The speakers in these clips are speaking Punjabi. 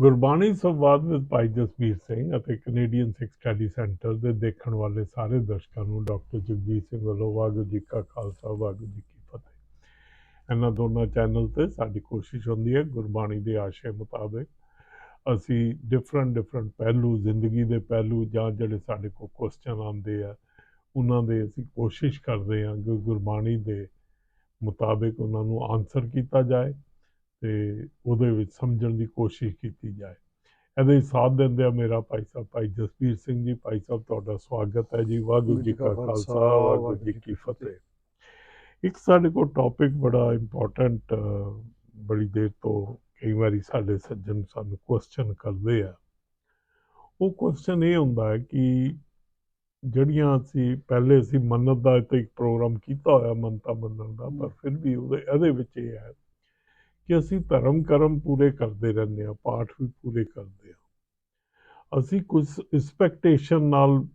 ਗੁਰਬਾਣੀ ਸੰਵਾਦ ਵਿੱਚ ਭਾਈ ਜਸਵੀਰ ਸਿੰਘ ਅਤੇ ਕੈਨੇਡੀਅਨ ਸਿੱਖ ਸਟੱਡੀ ਸੈਂਟਰ ਦੇ ਦੇਖਣ ਵਾਲੇ ਸਾਰੇ ਦਰਸ਼ਕਾਂ ਨੂੰ ਡਾਕਟਰ ਜਗਜੀਤ ਸਿੰਘ ਵੱਲੋਂ ਵਾਹਿਗੁਰੂ ਜੀ ਕਾ ਖਾਲਸਾ, ਵਾਹਿਗੁਰੂ ਜੀ ਕੀ ਫਤਿਹ। ਇਹਨਾਂ ਦੋਨਾਂ ਚੈਨਲ ਤੇ ਸਾਡੀ ਕੋਸ਼ਿਸ਼ ਹੁੰਦੀ ਹੈ ਗੁਰਬਾਣੀ ਦੇ ਆਸ਼ੇ ਮੁਤਾਬਕ ਅਸੀਂ ਡਿਫਰੈਂਟ ਡਿਫਰੈਂਟ ਪਹਿਲੂ, ਜ਼ਿੰਦਗੀ ਦੇ ਪਹਿਲੂ ਜਾਂ ਜਿਹੜੇ ਸਾਡੇ ਕੋਲ ਕੁਐਸਚਨ ਆਉਂਦੇ ਆ, ਉਹਨਾਂ ਦੇ ਅਸੀਂ ਕੋਸ਼ਿਸ਼ ਕਰਦੇ ਹਾਂ ਕਿ ਗੁਰਬਾਣੀ ਦੇ ਮੁਤਾਬਕ ਉਹਨਾਂ ਨੂੰ ਆਨਸਰ ਕੀਤਾ ਜਾਏ। ਤੇ ਉਹਦੇ ਵਿੱਚ ਸਮਝਣ ਦੀ ਕੋਸ਼ਿਸ਼ ਕੀਤੀ ਜਾਏ। ਇਹਦੇ ਸਾਥ ਦਿੰਦੇ ਆ ਮੇਰਾ ਭਾਈ ਸਾਹਿਬ ਭਾਈ ਜਸਵੀਰ ਸਿੰਘ ਜੀ। ਭਾਈ ਸਾਹਿਬ ਤੁਹਾਡਾ ਸਵਾਗਤ ਹੈ ਜੀ। ਵਾਹਿਗੁਰੂ ਜੀ ਕਾ ਖਾਲਸਾ ਵਾਹਿਗੁਰੂ ਜੀ ਕੀ ਫਤਿਹ। ਇੱਕ ਸਾਡੇ ਕੋਲ ਟੌਪਿਕ ਬੜਾ ਇੰਪੋਰਟੈਂਟ ਬੜੀ ਦੇਰ ਤੋਂ ਕਈ ਵਾਰੀ ਸਾਡੇ ਸੱਜਣ ਸਾਨੂੰ ਕੁਐਸਚਨ ਕਰਦੇ ਆ। ਉਹ ਕੁਐਸਚਨ ਇਹ ਹੁੰਦਾ ਹੈ ਕਿ ਜਿਹੜੀਆਂ ਅਸੀਂ ਪਹਿਲੇ ਅਸੀਂ ਮੰਨਤ ਦਾ ਇੱਕ ਪ੍ਰੋਗਰਾਮ ਕੀਤਾ ਹੋਇਆ ਮੰਨਤਾ ਮੰਨਣ ਦਾ ਪਰ ਫਿਰ ਵੀ ਉਹਦੇ ਇਹਦੇ ਵਿੱਚ ਇਹ ਹੈ ਕਿ ਅਸੀਂ ਧਰਮ ਕਰਮ ਪੂਰੇ ਕਰਦੇ ਰਹਿੰਦੇ ਆ ਪਾਠ ਵੀ ਪੂਰੇ ਕਰਦੇ ਆ ਅਸੀਂ ਕੁਝ ਐਕਸਪੈਕਟੇਸ਼ਨ ਨਾਲ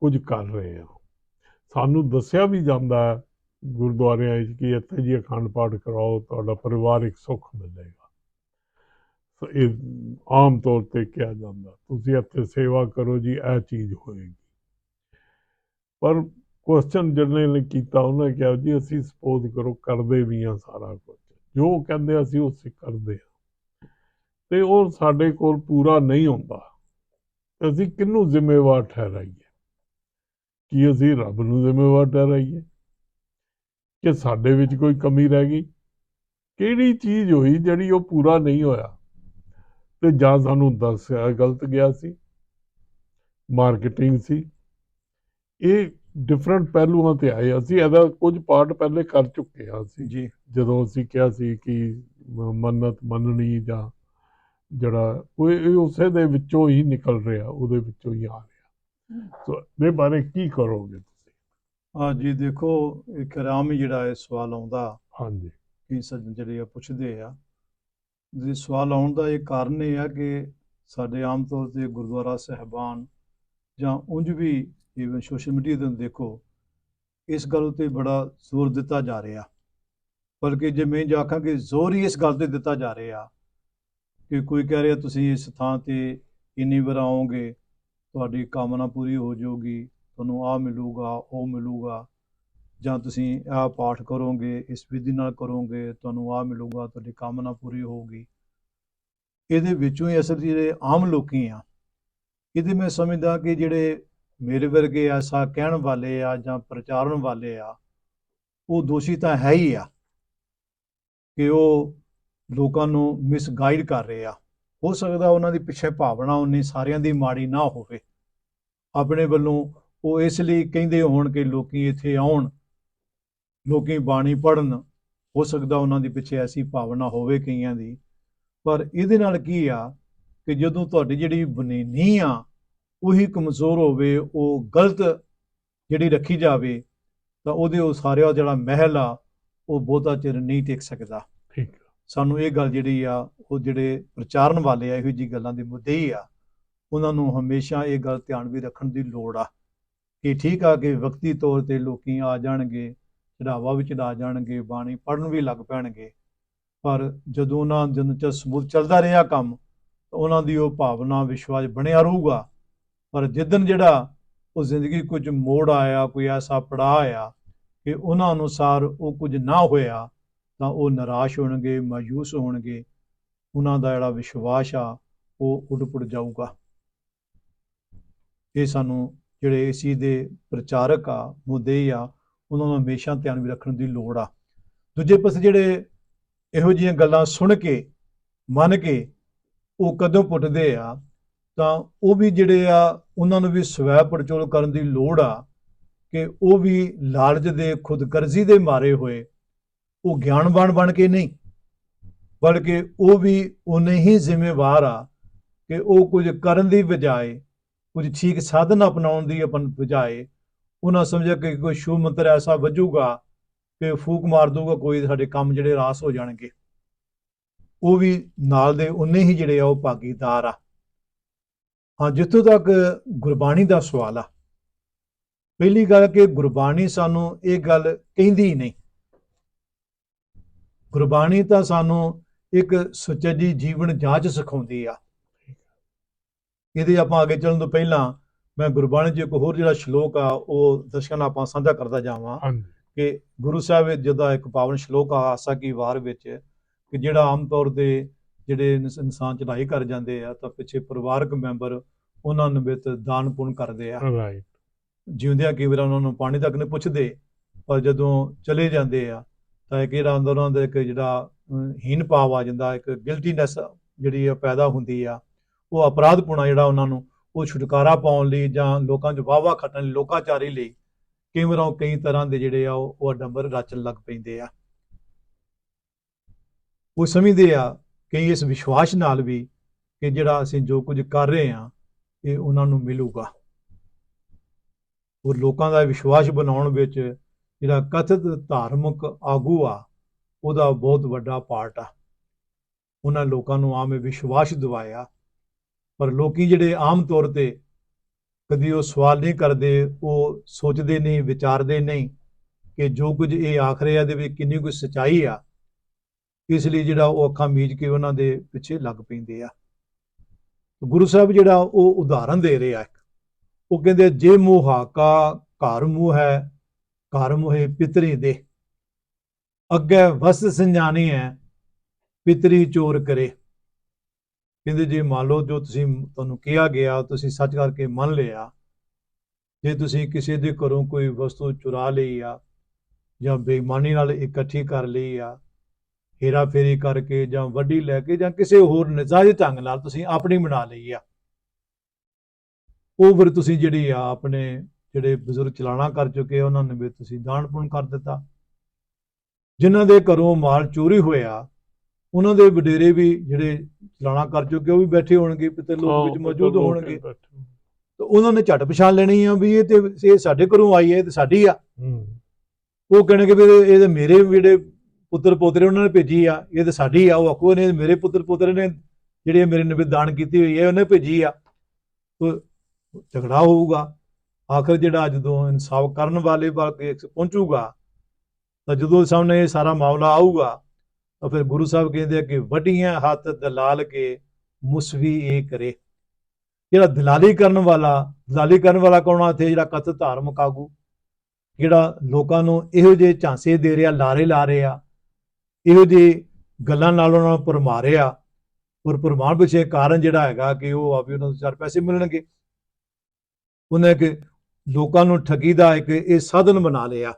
ਕੁਝ ਕਰ ਰਹੇ ਆ ਸਾਨੂੰ ਦੱਸਿਆ ਵੀ ਜਾਂਦਾ ਹੈ, ਗੁਰਦੁਆਰਿਆਂ ਵਿੱਚ ਕਿ ਇੱਥੇ ਜੀ ਅਖੰਡ ਪਾਠ ਕਰਾਓ, ਤੁਹਾਡਾ ਪਰਿਵਾਰਿਕ ਸੁੱਖ ਮਿਲੇਗਾ। ਸੋ ਇਹ ਆਮ ਤੌਰ ਤੇ ਕਿਹਾ ਜਾਂਦਾ, ਤੁਸੀਂ ਇੱਥੇ ਸੇਵਾ ਕਰੋ ਜੀ, ਇਹ ਚੀਜ਼ ਹੋਏਗੀ। ਪਰ ਕੁਐਸਚਨ ਜਿਹਨੇ ਨੇ ਕੀਤਾ, ਉਹਨੇ ਕਿਹਾ ਜੀ, ਅਸੀਂ ਸਪੋਜ਼ ਕਰੋ, ਕਰਦੇ ਵੀ ਆ ਸਾਰਾ ਕੁਝ ਜੋ ਕਹਿੰਦੇ ਅਸੀਂ ਉਸੇ ਕਰਦੇ ਆ ਤੇ ਉਹ ਸਾਡੇ ਕੋਲ ਪੂਰਾ ਨਹੀਂ ਹੁੰਦਾ। ਅਸੀਂ ਕਿਹਨੂੰ ਜ਼ਿੰਮੇਵਾਰ ਠਹਿਰਾਈਏ? ਕੀ ਅਸੀਂ ਰੱਬ ਨੂੰ ਜ਼ਿੰਮੇਵਾਰ ਠਹਿਰਾਈਏ? ਕਿ ਸਾਡੇ ਵਿੱਚ ਕੋਈ ਕਮੀ ਰਹਿ ਗਈ? ਕਿਹੜੀ ਚੀਜ਼ ਹੋਈ ਜਿਹੜੀ ਉਹ ਪੂਰਾ ਨਹੀਂ ਹੋਇਆ? ਤੇ ਜਾਂ ਸਾਨੂੰ ਦੱਸਿਆ, ਗਲਤ ਗਿਆ ਸੀ? ਮਾਰਕੀਟਿੰਗ ਸੀ? ਇਹ ਡਿਫਰੈਂਟ ਪਹਿਲੂਆਂ ਤੇ ਆਏ ਅਸੀਂ ਇਹਦਾ ਕੁਝ ਪਾਰਟ ਪਹਿਲੇ ਕਰ ਚੁੱਕੇ ਆ ਅਸੀਂ। ਜੀ। ਜਦੋਂ ਅਸੀਂ ਕਿਹਾ ਸੀ ਕਿ ਮੰਨਤ ਮੰਨਣੀ ਜਾਂ ਜਿਹੜਾ ਉਹ ਇਹ ਉਸੇ ਦੇ ਵਿੱਚੋਂ ਹੀ ਨਿਕਲ ਰਿਹਾ ਉਹਦੇ ਵਿੱਚੋਂ ਹੀ ਆ ਰਿਹਾ। ਸੋ ਇਹਦੇ ਬਾਰੇ ਕੀ ਕਰੋਗੇ ਤੁਸੀਂ? ਹਾਂ ਜੀ ਦੇਖੋ ਇੱਕ ਆਰਾਮ ਹੀ ਜਿਹੜਾ ਇਹ ਸਵਾਲ ਆਉਂਦਾ ਹਾਂਜੀ। ਕਿ ਸੱਜਣ ਜਿਹੜੇ ਆ ਪੁੱਛਦੇ ਆ। ਜੇ ਸਵਾਲ ਆਉਣ ਦਾ ਇਹ ਕਾਰਨ ਇਹ ਆ ਕਿ ਸਾਡੇ ਆਮ ਤੌਰ ਤੇ ਗੁਰਦੁਆਰਾ ਸਹਿਬਾਨ ਜਾਂ ਉਂਝ ਵੀ ਇਵਨ ਸੋਸ਼ਲ ਮੀਡੀਆ ਤੇ ਦੇਖੋ, ਇਸ ਗੱਲ ਉਤੇ ਬੜਾ ਜ਼ੋਰ ਦਿੱਤਾ ਜਾ ਰਿਹਾ। ਬਲਕਿ ਜੇ ਮੈਂ ਜੇ ਕਿ ਜ਼ੋਰ ਹੀ ਇਸ ਗੱਲ ਤੇ ਦਿੱਤਾ ਜਾ ਰਿਹਾ ਕਿ ਕੋਈ ਕਹਿ ਰਿਹਾ, ਤੁਸੀਂ ਇਸ ਥਾਂ ਤੇ ਇੰਨੀ ਵਾਰ ਆਓਗੇ, ਤੁਹਾਡੀ ਕਾਮਨਾ ਪੂਰੀ ਹੋ ਜਾਊਗੀ, ਤੁਹਾਨੂੰ ਆ ਮਿਲੂਗਾ, ਉਹ ਮਿਲੂਗਾ, ਜਾਂ ਤੁਸੀਂ ਆਹ ਪਾਠ ਕਰੋਗੇ, ਇਸ ਵਿਧੀ ਨਾਲ ਕਰੋਗੇ, ਤੁਹਾਨੂੰ ਆ ਮਿਲੂਗਾ, ਤੁਹਾਡੀ ਕਾਮਨਾ ਪੂਰੀ ਹੋਊਗੀ। ਇਹਦੇ ਵਿੱਚੋਂ ਹੀ ਅਸਲ ਜਿਹੜੇ ਆਮ ਲੋਕੀ ਆ, ਇਹਦੇ ਮੈਂ ਸਮਝਦਾ ਕਿ ਜਿਹੜੇ ਮੇਰੇ ਵਰਗੇ ਐਸਾ ਕਹਿਣ ਵਾਲੇ ਆ ਜਾਂ ਪ੍ਰਚਾਰਨ ਵਾਲੇ ਆ, ਉਹ ਦੋਸ਼ੀ ਤਾਂ ਹੈ ਹੀ ਆ ਕਿ ਉਹ ਲੋਕਾਂ ਨੂੰ ਮਿਸਗਾਈਡ ਕਰ ਰਹੇ ਆ। ਹੋ ਸਕਦਾ ਉਹਨਾਂ ਦੀ ਪਿੱਛੇ ਭਾਵਨਾ ਉਨੀ ਸਾਰਿਆਂ ਦੀ ਮਾੜੀ ਨਾ ਹੋਵੇ। ਆਪਣੇ ਵੱਲੋਂ ਉਹ ਇਸ ਲਈ ਕਹਿੰਦੇ ਹੋਣ ਕਿ ਲੋਕੀ ਇੱਥੇ ਆਉਣ, ਲੋਕੀ ਬਾਣੀ ਪੜਨ ਹੋ ਸਕਦਾ ਉਹਨਾਂ ਦੀ ਪਿੱਛੇ ਐਸੀ ਭਾਵਨਾ ਹੋਵੇ ਕਈਆਂ ਦੀ। ਪਰ ਇਹਦੇ ਨਾਲ ਕੀ ਆ ਕਿ ਜਦੋਂ ਤੁਹਾਡੀ ਜਿਹੜੀ ਬੁਨੇਨੀ ਆ ਉਹੀ ਕਮਜ਼ੋਰ ਹੋਵੇ ਉਹ ਗਲਤ ਜਿਹੜੀ ਰੱਖੀ ਜਾਵੇ ਤਾਂ ਉਹਦੇ ਉਹ ਸਾਰਿਆ ਜਿਹੜਾ ਮਹਿਲ ਆ ਉਹ ਬਹੁਤਾ ਚਿਰ ਨਹੀਂ ਟਿਕ ਸਕਦਾ ਠੀਕ। ਸਾਨੂੰ ਇਹ ਗੱਲ ਜਿਹੜੀ ਆ ਉਹ ਜਿਹੜੇ ਪ੍ਰਚਾਰਨ ਵਾਲੇ ਆ ਇਹੋ ਜੀ ਗੱਲਾਂ ਦੇ ਮੁੱਦੇ ਹੀ ਆ ਉਹਨਾਂ ਨੂੰ ਹਮੇਸ਼ਾ ਇਹ ਗੱਲ ਧਿਆਨ ਵੀ ਰੱਖਣ ਦੀ ਲੋੜ ਆ ਕਿ ਠੀਕ ਆ ਕਿ ਵਕਤੀ ਤੌਰ ਤੇ ਲੋਕੀ ਆ ਜਾਣਗੇ ਚੜਾਵਾ ਵੀ ਚੜਾ ਜਾਣਗੇ ਬਾਣੀ ਪੜਨ ਵੀ ਲੱਗ ਪੈਣਗੇ ਪਰ ਜਦੋਂ ਉਹਨਾਂ ਦਿਨ ਚ ਸਮੂਹ ਚੱਲਦਾ ਰਿਹਾ ਕੰਮ ਉਹਨਾਂ ਦੀ ਉਹ ਭਾਵਨਾ ਵਿਸ਼ਵਾਸ ਬਣਿਆ ਰਹੂਗਾ ਪਰ ਜਿੱਦਨ ਜਿਹੜਾ ਉਹ ਜ਼ਿੰਦਗੀ ਕੁਝ ਮੋੜ ਆਇਆ, ਕੋਈ ਐਸਾ ਪੜਾਅ ਆਇਆ ਕਿ ਉਹਨਾਂ ਅਨੁਸਾਰ ਉਹ ਕੁਝ ਨਾ ਹੋਇਆ, ਤਾਂ ਉਹ ਨਿਰਾਸ਼ ਹੋਣਗੇ, ਮਾਯੂਸ ਹੋਣਗੇ। ਉਹਨਾਂ ਦਾ ਜਿਹੜਾ ਵਿਸ਼ਵਾਸ ਆ, ਉਹ ਉੱਡ-ਪੁੱਡ ਜਾਊਗਾ। ਇਹ ਸਾਨੂੰ ਜਿਹੜੇ ਇਸ ਚੀਜ਼ ਦੇ ਪ੍ਰਚਾਰਕ ਆ, ਮੁੱਦੇ ਆ, ਉਹਨਾਂ ਨੂੰ ਹਮੇਸ਼ਾ ਧਿਆਨ ਵੀ ਰੱਖਣ ਦੀ ਲੋੜ ਆ। ਦੂਜੇ ਪਾਸੇ ਜਿਹੜੇ ਇਹੋ ਜਿਹੀਆਂ ਗੱਲਾਂ ਸੁਣ ਕੇ, ਮੰਨ ਕੇ ਉਹ ਕਦੋਂ ਪੁੱਟਦੇ ਆ ਤਾਂ ਉਹ ਵੀ ਜਿਹੜੇ ਆ, ਉਹਨਾਂ ਨੂੰ ਵੀ ਸਵੈ ਪਰਚੋਲ ਕਰਨ ਦੀ ਲੋੜ ਆ ਕਿ ਉਹ ਵੀ ਲਾਲਚ ਦੇ, ਖੁਦਕਰਜ਼ੀ ਦੇ ਮਾਰੇ ਹੋਏ। ਉਹ ਗਿਆਨਵਾਨ ਬਣ ਕੇ ਨਹੀਂ, ਬਲਕਿ ਉਹ ਵੀ ਉਨੇ ਹੀ ਜ਼ਿੰਮੇਵਾਰ ਆ ਕਿ ਉਹ ਕੁਝ ਕਰਨ ਦੀ ਬਜਾਏ, ਕੁਝ ਠੀਕ ਸਾਧਨ ਅਪਣਾਉਣ ਦੀ ਆਪਣ ਬਜਾਏ, ਉਹਨਾਂ ਸਮਝਿਆ ਕਿ ਕੋਈ ਸ਼ੁਭ ਮੰਤਰ ਐਸਾ ਵੱਜੂਗਾ ਕਿ ਫੂਕ ਮਾਰ ਦੂਗਾ ਕੋਈ ਸਾਡੇ ਕੰਮ ਜਿਹੜੇ ਰਾਸ ਹੋ ਜਾਣਗੇ। ਉਹ ਵੀ ਨਾਲ ਦੇ ਉਨੇ ਹੀ ਜਿਹੜੇ ਆ, ਉਹ ਭਾਗੀਦਾਰ ਆ। ਹਾਂ ਜਿੱਥੋਂ ਤੱਕ ਗੁਰਬਾਣੀ ਦਾ ਸਵਾਲ ਆ। ਪਹਿਲੀ ਗੱਲ ਕਿ ਗੁਰਬਾਣੀ ਸਾਨੂੰ ਇਹ ਗੱਲ ਕਹਿੰਦੀ ਹੀ ਨਹੀਂ। ਗੁਰਬਾਣੀ ਤਾਂ ਸਾਨੂੰ ਇੱਕ ਸੁਚੱਜੀ ਜੀਵਨ ਜਾਂਚ ਸਿਖਾਉਂਦੀ ਆ। ਇਹਦੇ ਆਪਾਂ ਅੱਗੇ ਚੱਲਣ ਤੋਂ ਪਹਿਲਾਂ ਮੈਂ ਗੁਰਬਾਣੀ 'ਚ ਇੱਕ ਹੋਰ ਜਿਹੜਾ ਸ਼ਲੋਕ ਆ ਉਹ ਦਰਸ਼ਕਾਂ ਨਾਲ ਆਪਾਂ ਸਾਂਝਾ ਕਰਦਾ ਜਾਵਾਂ ਕਿ ਗੁਰੂ ਸਾਹਿਬ ਜਿਹਦਾ ਇੱਕ ਪਾਵਨ ਸ਼ਲੋਕ ਆ ਆਸਾ ਕੀ ਵਾਰ ਵਿੱਚ ਕਿ ਜਿਹੜਾ ਆਮ ਤੌਰ ਤੇ ਜਿਹੜੇ ਇਨਸ- ਇਨਸਾਨ ਚੜ੍ਹਾਈ ਕਰ ਜਾਂਦੇ ਆ ਤਾਂ ਪਿੱਛੇ ਪਰਿਵਾਰਕ ਮੈਂਬਰ ਉਹਨਾਂ ਨੂੰ ਵਿੱਚ ਦਾਨ ਪੁੰਨ ਕਰਦੇ ਆ। ਰਾਈਟ ਜਿਉਂਦਿਆਂ ਕਈ ਵਾਰ ਉਹਨਾਂ ਨੂੰ ਪਾਣੀ ਤੱਕ ਨਹੀਂ ਪੁੱਛਦੇ ਪਰ ਜਦੋਂ ਚਲੇ ਜਾਂਦੇ ਆ ਤਾਂ ਇੱਕ ਜਿਹੜਾ ਅੰਦਰ ਉਹਨਾਂ ਦੇ ਇੱਕ ਜਿਹੜਾ ਹੀਨ ਭਾਵ ਆ ਜਾਂਦਾ ਇੱਕ ਗਿਲਟੀਨੈਸ ਜਿਹੜੀ ਆ ਪੈਦਾ ਹੁੰਦੀ ਆ ਉਹ ਅਪਰਾਧਪੁਣਾ ਜਿਹੜਾ ਉਹਨਾਂ ਨੂੰ ਉਹ ਛੁਟਕਾਰਾ ਪਾਉਣ ਲਈ ਜਾਂ ਲੋਕਾਂ 'ਚ ਵਾਵਾ ਖੱਟਣ ਲਈ ਲੋਕਾਚਾਰੀ ਲਈ ਕਈ ਵਾਰ ਉਹ ਕਈ ਤਰ੍ਹਾਂ ਦੇ ਜਿਹੜੇ ਆ ਉਹ ਉਹ ਅਡੰਬਰ ਰਚਣ ਲੱਗ ਪੈਂਦੇ ਆ। ਉਹ ਸਮਝਦੇ ਆ ਕਈ ਇਸ ਵਿਸ਼ਵਾਸ ਨਾਲ ਵੀ ਕਿ ਜਿਹੜਾ ਅਸੀਂ ਜੋ ਕੁਝ ਕਰ ਰਹੇ ਹਾਂ, ਇਹ ਉਹਨਾਂ ਨੂੰ ਮਿਲੂਗਾ। ਔਰ ਲੋਕਾਂ ਦਾ ਵਿਸ਼ਵਾਸ ਬਣਾਉਣ ਵਿੱਚ ਜਿਹੜਾ ਕਥਿਤ ਧਾਰਮਿਕ ਆਗੂ ਆ, ਉਹਦਾ ਬਹੁਤ ਵੱਡਾ ਪਾਰਟ ਆ। ਉਹਨਾਂ ਲੋਕਾਂ ਨੂੰ ਆਮ ਵਿਸ਼ਵਾਸ ਦਿਵਾਇਆ। ਪਰ ਲੋਕੀ ਜਿਹੜੇ ਆਮ ਤੌਰ ਤੇ ਕਦੀ ਉਹ ਸਵਾਲ ਨਹੀਂ ਕਰਦੇ, ਉਹ ਸੋਚਦੇ ਨਹੀਂ, ਵਿਚਾਰਦੇ ਨਹੀਂ ਕਿ ਜੋ ਕੁਝ ਇਹ ਆਖ ਰਿਹਾ ਦੇ ਵਿੱਚ ਕਿੰਨੀ ਕੁ ਸਚਾਈ ਆ ਇਸ ਲਈ ਜਿਹੜਾ ਉਹ ਅੱਖਾਂ ਮੀਚ ਕੇ ਉਹਨਾਂ ਦੇ ਪਿੱਛੇ ਲੱਗ ਪੈਂਦੇ ਆ। ਗੁਰੂ ਸਾਹਿਬ ਜਿਹੜਾ ਉਹ ਉਦਾਹਰਨ ਦੇ ਰਿਹਾ ਇੱਕ। ਉਹ ਕਹਿੰਦੇ, ਜੇ ਮੋਹਾਕਾ ਘਰ ਮੂਹ ਹੈ, ਘਰ ਮੋਹੇ ਪਿਤਰੀ ਦੇ। ਅੱਗੇ ਵਸ ਸੰਜਾਣੀ ਹੈ ਪਿਤਰੀ ਚੋਰ ਕਰੇ। ਕਹਿੰਦੇ, ਜੇ ਮੰਨ ਲਓ ਜੋ ਤੁਸੀਂ ਤੁਹਾਨੂੰ ਕਿਹਾ ਗਿਆ, ਤੁਸੀਂ ਸੱਚ ਕਰਕੇ ਮੰਨ ਲਿਆ, ਜੇ ਤੁਸੀਂ ਕਿਸੇ ਦੇ ਘਰੋਂ ਕੋਈ ਵਸਤੂ ਚੁਰਾ ਲਈ ਆ ਜਾਂ ਬੇਈਮਾਨੀ ਨਾਲ ਇਕੱਠੀ ਕਰ ਲਈ ਆ ਹੇਰਾ ਫੇਰੀ ਕਰਕੇ ਜਾਂ ਵੱਡੀ ਲੈ ਕੇ ਜਾਂ ਕਿਸੇ ਹੋਰ ਨਜਾਇਜ਼ ਢੰਗ ਨਾਲ ਤੁਸੀਂ ਆਪਣੀ ਬਣਾ ਲਈ ਆ। ਉਹ ਫਿਰ ਤੁਸੀਂ ਜਿਹੜੀ ਆ ਆਪਣੇ ਜਿਹੜੇ ਬਜ਼ੁਰਗ ਚਲਾਣਾ ਕਰ ਚੁੱਕੇ ਉਹਨਾਂ ਨੂੰ ਵੀ ਤੁਸੀਂ ਦਾਨ ਕਰ ਦਿੱਤਾ। ਜਿਨ੍ਹਾਂ ਦੇ ਘਰੋਂ ਮਾਲ ਚੋਰੀ ਹੋਇਆ ਉਹਨਾਂ ਦੇ ਵਡੇਰੇ ਵੀ ਜਿਹੜੇ ਚਲਾਣਾ ਕਰ ਚੁੱਕੇ ਉਹ ਵੀ ਬੈਠੇ ਹੋਣਗੇ ਪਿੱਤਰ ਲੋਕ ਵਿੱਚ ਮੌਜੂਦ ਹੋਣਗੇ। ਤਾਂ ਉਹਨਾਂ ਨੇ ਝਟ ਪਛਾਣ ਲੈਣੀ ਆ ਵੀ ਇਹ ਤੇ ਇਹ ਸਾਡੇ ਘਰੋਂ ਆਈ ਹੈ ਤੇ ਸਾਡੀ ਆ। ਉਹ ਕਹਿਣਗੇ ਵੀ ਇਹ ਤੇ ਮੇਰੇ ਜਿਹੜੇ ਪੁੱਤਰ ਪੋਤਰੇ ਉਹਨਾਂ ਨੇ ਭੇਜੀ ਆ, ਇਹ ਤਾਂ ਸਾਡੀ ਆ, ਉਹ ਆਖੋ ਨੇ ਮੇਰੇ ਪੁੱਤਰ ਪੋਤਰੇ ਨੇ ਜਿਹੜੇ ਮੇਰੇ ਨੇ ਦਾਨ ਕੀਤੀ ਹੋਈ ਹੈ, ਉਹਨੇ ਭੇਜੀ ਆ। ਤੋ ਝਗੜਾ ਹੋਊਗਾ, ਆਖਰ ਜਿਹੜਾ ਜਦੋਂ ਇਨਸਾਫ ਕਰਨ ਵਾਲੇ ਬਾਕੇ ਪਹੁੰਚੂਗਾ, ਤਾਂ ਜਦੋਂ ਸਾਹਮਣੇ ਇਹ ਸਾਰਾ ਮਾਮਲਾ ਆਊਗਾ, ਤਾਂ ਫਿਰ ਗੁਰੂ ਸਾਹਿਬ ਕਹਿੰਦੇ ਆ ਕਿ ਵੱਡੀਆਂ ਹੱਥ ਦਲਾਲ ਕੇ ਮੁਸਵੀ ਇਹ ਕਰੇ। ਜਿਹੜਾ ਦਲਾਲੀ ਕਰਨ ਵਾਲਾ, ਦਲਾਲੀ ਕਰਨ ਵਾਲਾ ਕੌਣ ਆ? ਇੱਥੇ ਜਿਹੜਾ ਕਥ ਧਾਰਮਿਕ ਆਗੂ, ਜਿਹੜਾ ਲੋਕਾਂ ਨੂੰ ਇਹੋ ਜਿਹੇ ਝਾਂਸੇ ਦੇ ਰਿਹਾ, ਲਾਰੇ ਲਾ ਰਿਹਾ ਇਹੋ ਜਿਹੇ ਗੱਲਾਂ ਨਾਲ ਉਹਨਾਂ ਨੂੰ ਭਰਮਾ ਰਿਹਾ ਔਰ ਭਰਮਾਉਣ ਪਿੱਛੇ ਕਾਰਨ ਜਿਹੜਾ ਹੈਗਾ ਕਿ ਉਹ ਆ ਵੀ ਉਹਨਾਂ ਨੂੰ ਚਾਰ ਪੈਸੇ ਮਿਲਣਗੇ। ਉਹਨੇ ਕਿ ਲੋਕਾਂ ਨੂੰ ਠੱਗੀ ਦਾ ਇੱਕ ਇਹ ਸਾਧਨ ਬਣਾ ਲਿਆ।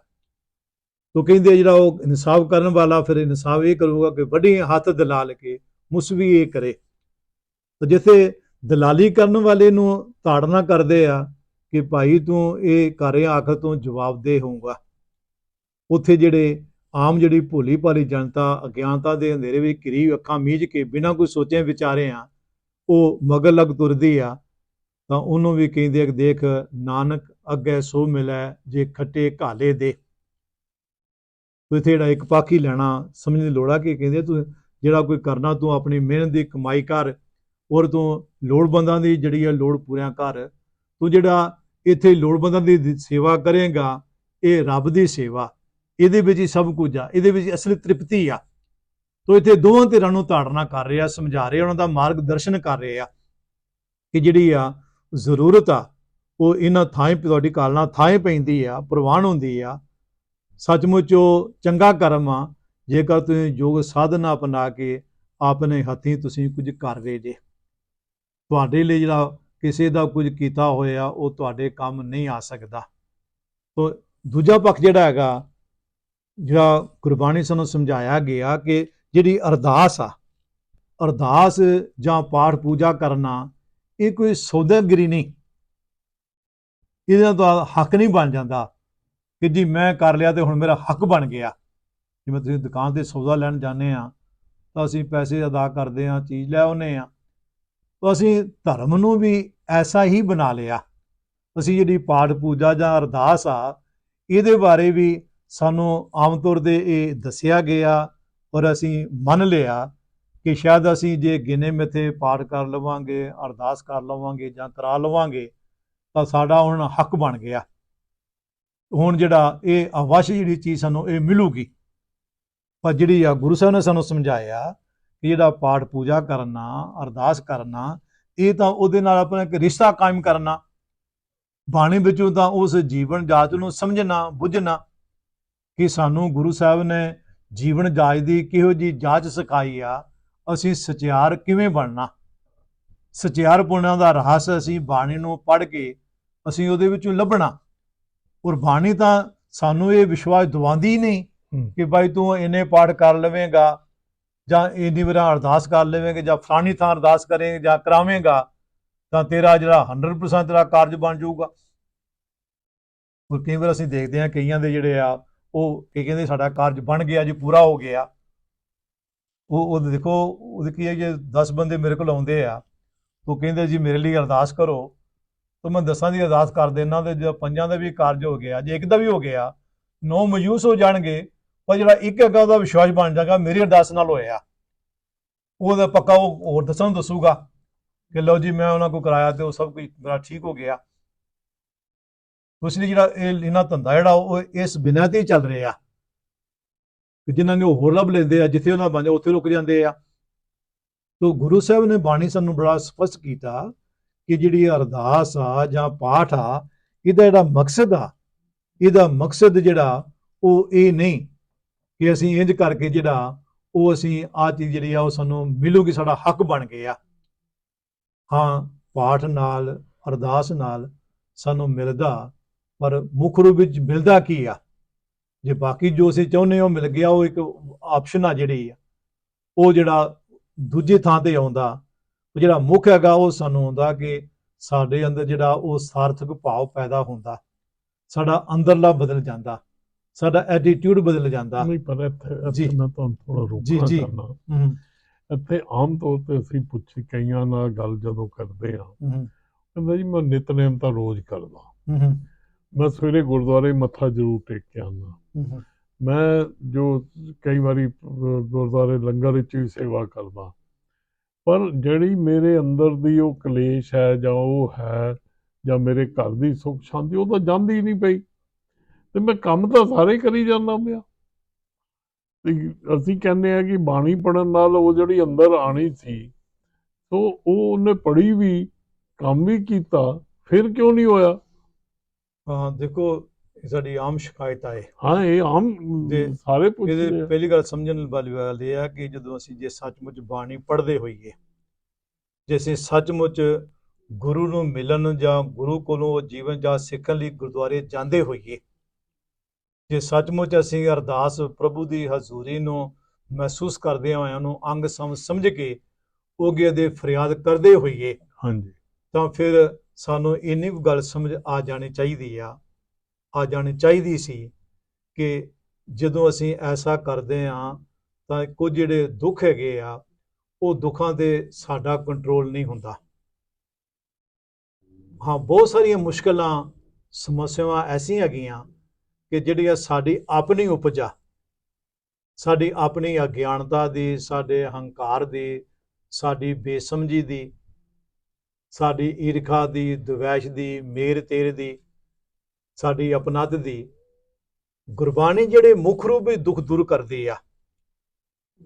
ਤੋ ਕਹਿੰਦੇ ਜਿਹੜਾ ਉਹ ਇਨਸਾਫ ਕਰਨ ਵਾਲਾ ਫਿਰ ਇਨਸਾਫ ਇਹ ਕਰੂਗਾ ਕਿ ਵੱਡੀ ਹੱਥ ਦਲਾਲ ਕੇ ਮੁਸਵੀ ਇਹ ਕਰੇ। ਤਾਂ ਜਿੱਥੇ ਦਲਾਲੀ ਕਰਨ ਵਾਲੇ ਨੂੰ ਤਾੜਨਾ ਕਰਦੇ ਆ ਕਿ ਭਾਈ ਤੂੰ ਇਹ ਕਰ ਰਿਹਾ ਆਖਰ ਤੂੰ ਜਵਾਬਦੇਹ ਹੋਊਗਾ। ਉੱਥੇ ਜਿਹੜੇ ਆਮ ਜਿਹੜੀ ਭੋਲੀ ਭਾਲੀ ਜਨਤਾ, ਅਗਿਆਨਤਾ ਦੇ ਅੰਧੇਰੇ ਵਿੱਚ ਘਿਰੀ ਅੱਖਾਂ ਮੀਚ ਕੇ ਬਿਨਾਂ ਕੋਈ ਸੋਚੇ ਵਿਚਾਰੇ ਆ, ਉਹ ਮਗਰ ਲੱਗ ਤੁਰਦੀ ਆ, ਤਾਂ ਉਹਨੂੰ ਵੀ ਕਹਿੰਦੇ ਆ ਕਿ ਦੇਖ ਨਾਨਕ ਅੱਗੇ ਸੋ ਮਿਲੈ ਜੇ ਖੱਟੇ ਘਾਲੇ ਦੇ। ਤੂੰ ਇੱਥੇ ਜਿਹੜਾ ਇੱਕ ਪਾਖੀ ਲੈਣਾ ਸਮਝਣ ਦੀ ਲੋੜ ਆ ਕਿ ਕਹਿੰਦੇ ਤੂੰ ਜਿਹੜਾ ਕੋਈ ਕਰਨਾ, ਤੂੰ ਆਪਣੀ ਮਿਹਨਤ ਦੀ ਕਮਾਈ ਕਰ ਔਰ ਤੂੰ ਲੋੜਵੰਦਾਂ ਦੀ ਜਿਹੜੀ ਆ ਲੋੜ ਪੂਰੀਆਂ ਕਰ, ਤੂੰ ਜਿਹੜਾ ਇੱਥੇ ਲੋੜਵੰਦਾਂ ਦੀ ਸੇਵਾ ਕਰੇਗਾ, ਇਹ ਰੱਬ ਦੀ ਸੇਵਾ। ਇਹਦੇ ਵਿੱਚ ਹੀ ਸਭ ਕੁਝ ਆ, ਇਹਦੇ ਵਿੱਚ ਅਸਲੀ ਤ੍ਰਿਪਤੀ ਆ। ਤੋ ਇੱਥੇ ਦੋਵਾਂ ਧਿਰਾਂ ਨੂੰ ਤਾੜਨਾ ਕਰ ਰਿਹਾ ਸਮਝਾ ਰਿਹਾ ਉਹਨਾਂ ਦਾ ਮਾਰਗਦਰਸ਼ਨ ਕਰ ਰਿਹਾ ਕਿ ਜਿਹੜੀ ਆ ਜ਼ਰੂਰਤ ਆ, ਉਹ ਇਹਨਾਂ ਥਾਂ ਤੁਹਾਡੀ ਕਾਲਨਾ ਥਾਂ ਪੈਂਦੀ ਆ, ਪ੍ਰਵਾਨ ਹੁੰਦੀ ਆ। ਸੱਚਮੁੱਚ ਉਹ ਚੰਗਾ ਕਰਮ ਆ, ਜੇਕਰ ਤੁਸੀਂ ਯੋਗ ਸਾਧਨਾ ਅਪਣਾ ਕੇ ਆਪਣੇ ਹੱਥੀਂ ਤੁਸੀਂ ਕੁਝ ਕਰ ਰਹੇ ਜੇ। ਤੁਹਾਡੇ ਲਈ ਜਿਹੜਾ ਕਿਸੇ ਦਾ ਕੁਝ ਕੀਤਾ ਹੋਇਆ, ਉਹ ਤੁਹਾਡੇ ਕੰਮ ਨਹੀਂ ਆ ਸਕਦਾ। ਤੋ ਦੂਜਾ ਪੱਖ ਜਿਹੜਾ ਹੈਗਾ ਜਿਹੜਾ ਗੁਰਬਾਣੀ ਸਾਨੂੰ ਸਮਝਾਇਆ ਗਿਆ ਕਿ ਜਿਹੜੀ ਅਰਦਾਸ ਆ, ਅਰਦਾਸ ਜਾਂ ਪਾਠ ਪੂਜਾ ਕਰਨਾ, ਇਹ ਕੋਈ ਸੌਦਾਗਰੀ ਨਹੀਂ। ਇਹਦਾ ਤਾਂ ਹੱਕ ਨਹੀਂ ਬਣ ਜਾਂਦਾ ਕਿ ਜੀ ਮੈਂ ਕਰ ਲਿਆ ਤੇ ਹੁਣ ਮੇਰਾ ਹੱਕ ਬਣ ਗਿਆ। ਜਿਵੇਂ ਤੁਸੀਂ ਦੁਕਾਨ ਤੇ ਸੌਦਾ ਲੈਣ ਜਾਂਦੇ ਆ, ਤਾਂ ਅਸੀਂ ਪੈਸੇ ਅਦਾ ਕਰਦੇ ਆ, ਚੀਜ਼ ਲੈ ਆਉਨੇ ਆ। ਤਾਂ ਅਸੀਂ ਧਰਮ ਨੂੰ ਵੀ ਐਸਾ ਹੀ ਬਣਾ ਲਿਆ। ਅਸੀਂ ਜਿਹੜੀ ਪਾਠ ਪੂਜਾ ਜਾਂ ਅਰਦਾਸ ਆ, ਇਹਦੇ ਬਾਰੇ ਵੀ ਸਾਨੂੰ ਆਮ ਤੌਰ ਤੇ ਇਹ ਦੱਸਿਆ ਗਿਆ ਔਰ ਅਸੀਂ ਮੰਨ ਲਿਆ ਕਿ ਸ਼ਾਇਦ ਅਸੀਂ ਜੇ ਗਿਨੇ ਮਿਥੇ ਪਾਠ ਕਰ ਲਵਾਂਗੇ, ਅਰਦਾਸ ਕਰ ਲਵਾਂਗੇ ਜਾਂ ਕਰਾ ਲਵਾਂਗੇ, ਤਾਂ ਸਾਡਾ ਹੁਣ ਹੱਕ ਬਣ ਗਿਆ। ਹੁਣ ਜਿਹੜਾ ਇਹ ਅਵਸ਼ ਜਿਹੜੀ ਚੀਜ਼ ਸਾਨੂੰ ਇਹ ਮਿਲੂਗੀ, ਪਰ ਜਿਹੜੀ ਆ ਗੁਰੂ ਸਾਹਿਬ ਨੇ ਸਾਨੂੰ ਸਮਝਾਇਆ ਕਿ ਜਿਹੜਾ ਪਾਠ ਪੂਜਾ ਕਰਨਾ, ਅਰਦਾਸ ਕਰਨਾ, ਇਹ ਤਾਂ ਉਹਦੇ ਨਾਲ ਆਪਣਾ ਇੱਕ ਰਿਸ਼ਤਾ ਕਾਇਮ ਕਰਨਾ, ਬਾਣੀ ਵਿੱਚੋਂ ਤਾਂ ਉਸ ਜੀਵਨ ਜਾਤ ਨੂੰ ਸਮਝਣਾ, ਬੁੱਝਣਾ ਕਿ ਸਾਨੂੰ ਗੁਰੂ ਸਾਹਿਬ ਨੇ ਜੀਵਨ ਜਾਚ ਦੀ ਕਿਹੋ ਜੀ ਜਾਂਚ ਸਿਖਾਈ ਆ ਅਸੀਂ ਸਚਿਆਰ ਕਿਵੇਂ ਬਣਨਾ? ਸਚਿਆਰ ਪੁਣਾ ਦਾ ਰਹੱਸ ਅਸੀਂ ਬਾਣੀ ਨੂੰ ਪੜ੍ਹ ਕੇ ਅਸੀਂ ਉਹਦੇ ਵਿੱਚੋਂ ਲੱਭਣਾ। ਔਰ ਬਾਣੀ ਤਾਂ ਸਾਨੂੰ ਇਹ ਵਿਸ਼ਵਾਸ ਦਿਵਾਉਂਦੀ ਨਹੀਂ। ਕਿ ਭਾਈ ਤੂੰ ਇਹਨੇ ਪਾਠ ਕਰ ਲਵੇਂਗਾ ਜਾਂ ਇੰਨੀ ਵਾਰ ਅਰਦਾਸ ਕਰ ਲਵੇਂਗਾ ਜਾਂ ਫਲਾਣੀ ਥਾਂ ਅਰਦਾਸ ਕਰੇਂਗਾ ਜਾਂ ਕਰਾਵੇਂਗਾ ਤਾਂ ਤੇਰਾ ਜਿਹੜਾ 100% ਤੇਰਾ ਕਾਰਜ ਬਣ ਜਾਊਗਾ। ਔਰ ਕਈ ਵਾਰ ਅਸੀਂ ਦੇਖਦੇ ਹਾਂ ਕਈਆਂ ਦੇ ਜਿਹੜੇ ਆ ਉਹ ਕੀ ਕਹਿੰਦੇ ਸਾਡਾ ਕਾਰਜ ਬਣ ਗਿਆ, ਜੀ ਪੂਰਾ ਹੋ ਗਿਆ। ਉਹ ਉਹ ਦੇਖੋ ਉਹਦੇ ਕੀ ਹੈ ਜੇ 10 ਬੰਦੇ ਮੇਰੇ ਕੋਲ ਆਉਂਦੇ ਆ, ਉਹ ਕਹਿੰਦੇ ਜੀ ਮੇਰੇ ਲਈ ਅਰਦਾਸ ਕਰੋ। ਤਾਂ ਮੈਂ ਦਸਾਂ ਦੀ ਅਰਦਾਸ ਕਰ ਦੇਣਾ ਤੇ ਜੇ ਪੰਜਾਂ ਦਾ ਵੀ ਕਾਰਜ ਹੋ ਗਿਆ, ਜੇ ਇੱਕ ਦਾ ਵੀ ਹੋ ਗਿਆ, ਨੌ ਮਯੂਸ ਹੋ ਜਾਣਗੇ, ਪਰ ਜਿਹੜਾ ਇੱਕ ਹੈਗਾ ਉਹਦਾ ਵਿਸ਼ਵਾਸ ਬਣ ਜਾਗਾ ਮੇਰੀ ਅਰਦਾਸ ਨਾਲ ਹੋਇਆ। ਉਹਦਾ ਪੱਕਾ ਉਹ ਹੋਰ ਦਸਾਂ ਨੂੰ ਦੱਸੂਗਾ ਕਿ ਲਓ ਜੀ ਮੈਂ ਉਹਨਾਂ ਕੋ ਕਰਾਇਆ ਤੇ ਉਹ ਸਭ ਕੁਝ ਮੇਰਾ ਠੀਕ ਹੋ ਗਿਆ। ਉਸ ਲਈ ਜਿਹੜਾ ਇਹ ਇਹਨਾਂ ਧੰਦਾ ਜਿਹੜਾ ਉਹ ਇਸ ਬਿਨਾਂ ਤੇ ਚੱਲ ਰਿਹਾ ਕਿ ਜਿਨ੍ਹਾਂ ਨੇ ਉਹ ਹੋਰ ਲੱਭ ਲੈਂਦੇ ਆ, ਜਿੱਥੇ ਉਹਨਾਂ ਬਣ ਜਾ ਉੱਥੇ ਰੁਕ ਜਾਂਦੇ ਆ। ਤੋ ਗੁਰੂ ਸਾਹਿਬ ਨੇ ਬਾਣੀ ਸਾਨੂੰ ਬੜਾ ਸਪਸ਼ਟ ਕੀਤਾ ਕਿ ਜਿਹੜੀ ਅਰਦਾਸ ਆ ਜਾਂ ਪਾਠ ਆ, ਇਹਦਾ ਜਿਹੜਾ ਮਕਸਦ ਆ, ਇਹਦਾ ਮਕਸਦ ਜਿਹੜਾ ਉਹ ਇਹ ਨਹੀਂ ਕਿ ਅਸੀਂ ਇੰਜ ਕਰਕੇ ਜਿਹੜਾ ਉਹ ਅਸੀਂ ਆ ਚੀਜ਼ ਜਿਹੜੀ ਆ ਉਹ ਸਾਨੂੰ ਮਿਲੂਗੀ, ਸਾਡਾ ਹੱਕ ਬਣ ਗਿਆ ਹਾਂ, ਪਾਠ ਨਾਲ, ਅਰਦਾਸ ਨਾਲ ਸਾਨੂੰ ਮਿਲਦਾ ਪਰ ਮੁੱਖ ਰੂਪ ਵਿੱਚ ਮਿਲਦਾ ਕੀ ਆ? ਜੇ ਬਾਕੀ ਜੋ ਅਸੀਂ ਚਾਹੁੰਦੇ ਹਾਂ ਮਿਲ ਗਿਆ ਉਹ ਇੱਕ ਆਪਸ਼ਨ ਆ ਜਿਹੜੀ ਆ। ਉਹ ਜਿਹੜਾ ਦੂਜੀ ਥਾਂ ਤੇ ਆਉਂਦਾ ਉਹ ਜਿਹੜਾ ਮੁੱਖ ਹੈਗਾ ਉਹ ਸਾਨੂੰ ਆਉਂਦਾ ਕਿ ਸਾਡੇ ਅੰਦਰ ਜਿਹੜਾ ਉਹ ਸਾਰਥਕ ਭਾਵ ਪੈਦਾ ਹੁੰਦਾ। ਸਾਡਾ ਅੰਦਰਲਾ ਬਦਲ ਜਾਂਦਾ। ਸਾਡਾ ਐਟੀਟਿਊਡ ਬਦਲ ਜਾਂਦਾ। ਨਹੀਂ ਪਰ ਇੱਥੇ ਮੈਂ ਤੁਹਾਨੂੰ ਥੋੜਾ ਜੀ, ਰੋਕਣਾ ਜੀ। ਕਰਨਾ। ਇੱਥੇ ਆਮ ਤੌਰ ਤੇ ਅਸੀਂ ਪੁੱਛੀ ਕਈਆਂ ਨਾਲ ਗੱਲ ਜਦੋਂ ਕਰਦੇ ਆ ਕਹਿੰਦਾ ਜੀ ਮੈਂ ਨਿਤਨੇਮ ਤਾਂ ਰੋਜ਼ ਕਰਦਾ। ਮੈਂ ਸਵੇਰੇ ਗੁਰਦੁਆਰੇ ਮੱਥਾ ਜ਼ਰੂਰ ਟੇਕ ਕੇ ਆਉਂਦਾ। ਮੈਂ ਜੋ ਕਈ ਵਾਰੀ ਗੁਰਦੁਆਰੇ ਲੰਗਰ ਵਿੱਚ ਵੀ ਸੇਵਾ ਕਰਦਾ। ਪਰ ਜਿਹੜੀ ਮੇਰੇ ਅੰਦਰ ਦੀ ਉਹ ਕਲੇਸ਼ ਹੈ ਜਾਂ ਉਹ ਹੈ ਜਾਂ ਮੇਰੇ ਘਰ ਦੀ ਸੁੱਖ ਸ਼ਾਂਤੀ ਉਹ ਤਾਂ ਜਾਂਦੀ ਹੀ ਨਹੀਂ ਪਈ। ਤੇ ਮੈਂ ਕੰਮ ਤਾਂ ਸਾਰੇ ਕਰੀ ਜਾਂਦਾ ਪਿਆ। ਤੇ ਅਸੀਂ ਕਹਿੰਦੇ ਆ ਕਿ ਬਾਣੀ ਪੜਨ ਨਾਲ ਉਹ ਜਿਹੜੀ ਅੰਦਰ ਆਣੀ ਸੀ ਸੋ ਉਹ ਉਹਨੇ ਪੜ੍ਹੀ ਵੀ ਕੰਮ ਵੀ ਕੀਤਾ ਫਿਰ ਕਿਉਂ ਨਹੀਂ ਹੋਇਆ? ਹਾਂ ਦੇਖੋ ਸਾਡੀ ਆਮ ਸ਼ਿਕਾਇਤ ਹੈ ਹਾਂ ਇਹ ਆਮ ਸਾਰੇ ਪੁੱਛਦੇ ਇਹਦੇ ਆ। ਪਹਿਲੀ ਗੱਲ ਸਮਝਣ ਵਾਲੀ ਗੱਲ ਇਹ ਹੈ ਕਿ ਜਦੋਂ ਅਸੀਂ ਜੇ ਸੱਚਮੁੱਚ ਬਾਣੀ ਪੜ੍ਹਦੇ ਹੋਈਏ ਜੇ ਅਸੀਂ ਸੱਚਮੁੱਚ ਗੁਰੂ ਨੂੰ ਮਿਲਣ ਜਾਂ ਗੁਰੂ ਕੋਲੋਂ ਉਹ ਜੀਵਨ ਜਾਂ ਸਿੱਖਣ ਲਈ ਗੁਰਦੁਆਰੇ ਜਾਂਦੇ ਹੋਈਏ ਜੇ ਸੱਚਮੁੱਚ ਅਸੀਂ ਅਰਦਾਸ ਪ੍ਰਭੂ ਦੀ ਹਜ਼ੂਰੀ ਨੂੰ ਮਹਿਸੂਸ ਕਰਦੇ ਹੋਏ ਉਹਨੂੰ ਅੰਗ ਸਮ ਸਮਝ ਕੇ ਉਹਗੇ ਦੇ ਫਰਿਆਦ ਕਰਦੇ ਹੋਈਏ ਹਾਂਜੀ। ਤਾਂ ਫਿਰ ਸਾਨੂੰ ਇੰਨੀ ਕੁ ਗੱਲ ਸਮਝ ਆ ਜਾਣੀ ਚਾਹੀਦੀ ਆ ਆ ਜਾਣੀ ਚਾਹੀਦੀ ਸੀ ਕਿ ਜਦੋਂ ਅਸੀਂ ਐਸਾ ਕਰਦੇ ਆ ਤਾਂ ਕੁਝ ਜਿਹੜੇ ਦੁੱਖ ਹੈਗੇ ਆ, ਉਹ ਦੁੱਖਾਂ ਤੇ ਸਾਡਾ ਕੰਟਰੋਲ ਨਹੀਂ ਹੁੰਦਾ। ਹਾਂ, ਬਹੁਤ ਸਾਰੀਆਂ ਮੁਸ਼ਕਲਾਂ, ਸਮੱਸਿਆਵਾਂ ਐਸੀਆਂ ਹੈਗੀਆਂ ਕਿ ਜਿਹੜੀਆਂ ਸਾਡੀ ਆਪਣੀ ਉਪਜਾ, ਸਾਡੀ ਆਪਣੀ ਅਗਿਆਨਤਾ ਦੀ, ਸਾਡੇ ਹੰਕਾਰ ਦੀ, ਸਾਡੀ ਬੇਸਮਝੀ ਦੀ ਸਾਡੀ ਈਰਖਾ ਦੀ ਦੁਵੈਸ਼ ਦੀ ਮੇਰ ਤੇਰ ਦੀ ਸਾਡੀ ਅਪਨੱਤ ਦੀ ਗੁਰਬਾਣੀ ਜਿਹੜੇ ਮੁੱਖ ਰੂਪ ਵਿੱਚ ਦੁੱਖ ਦੂਰ ਕਰਦੀ ਆ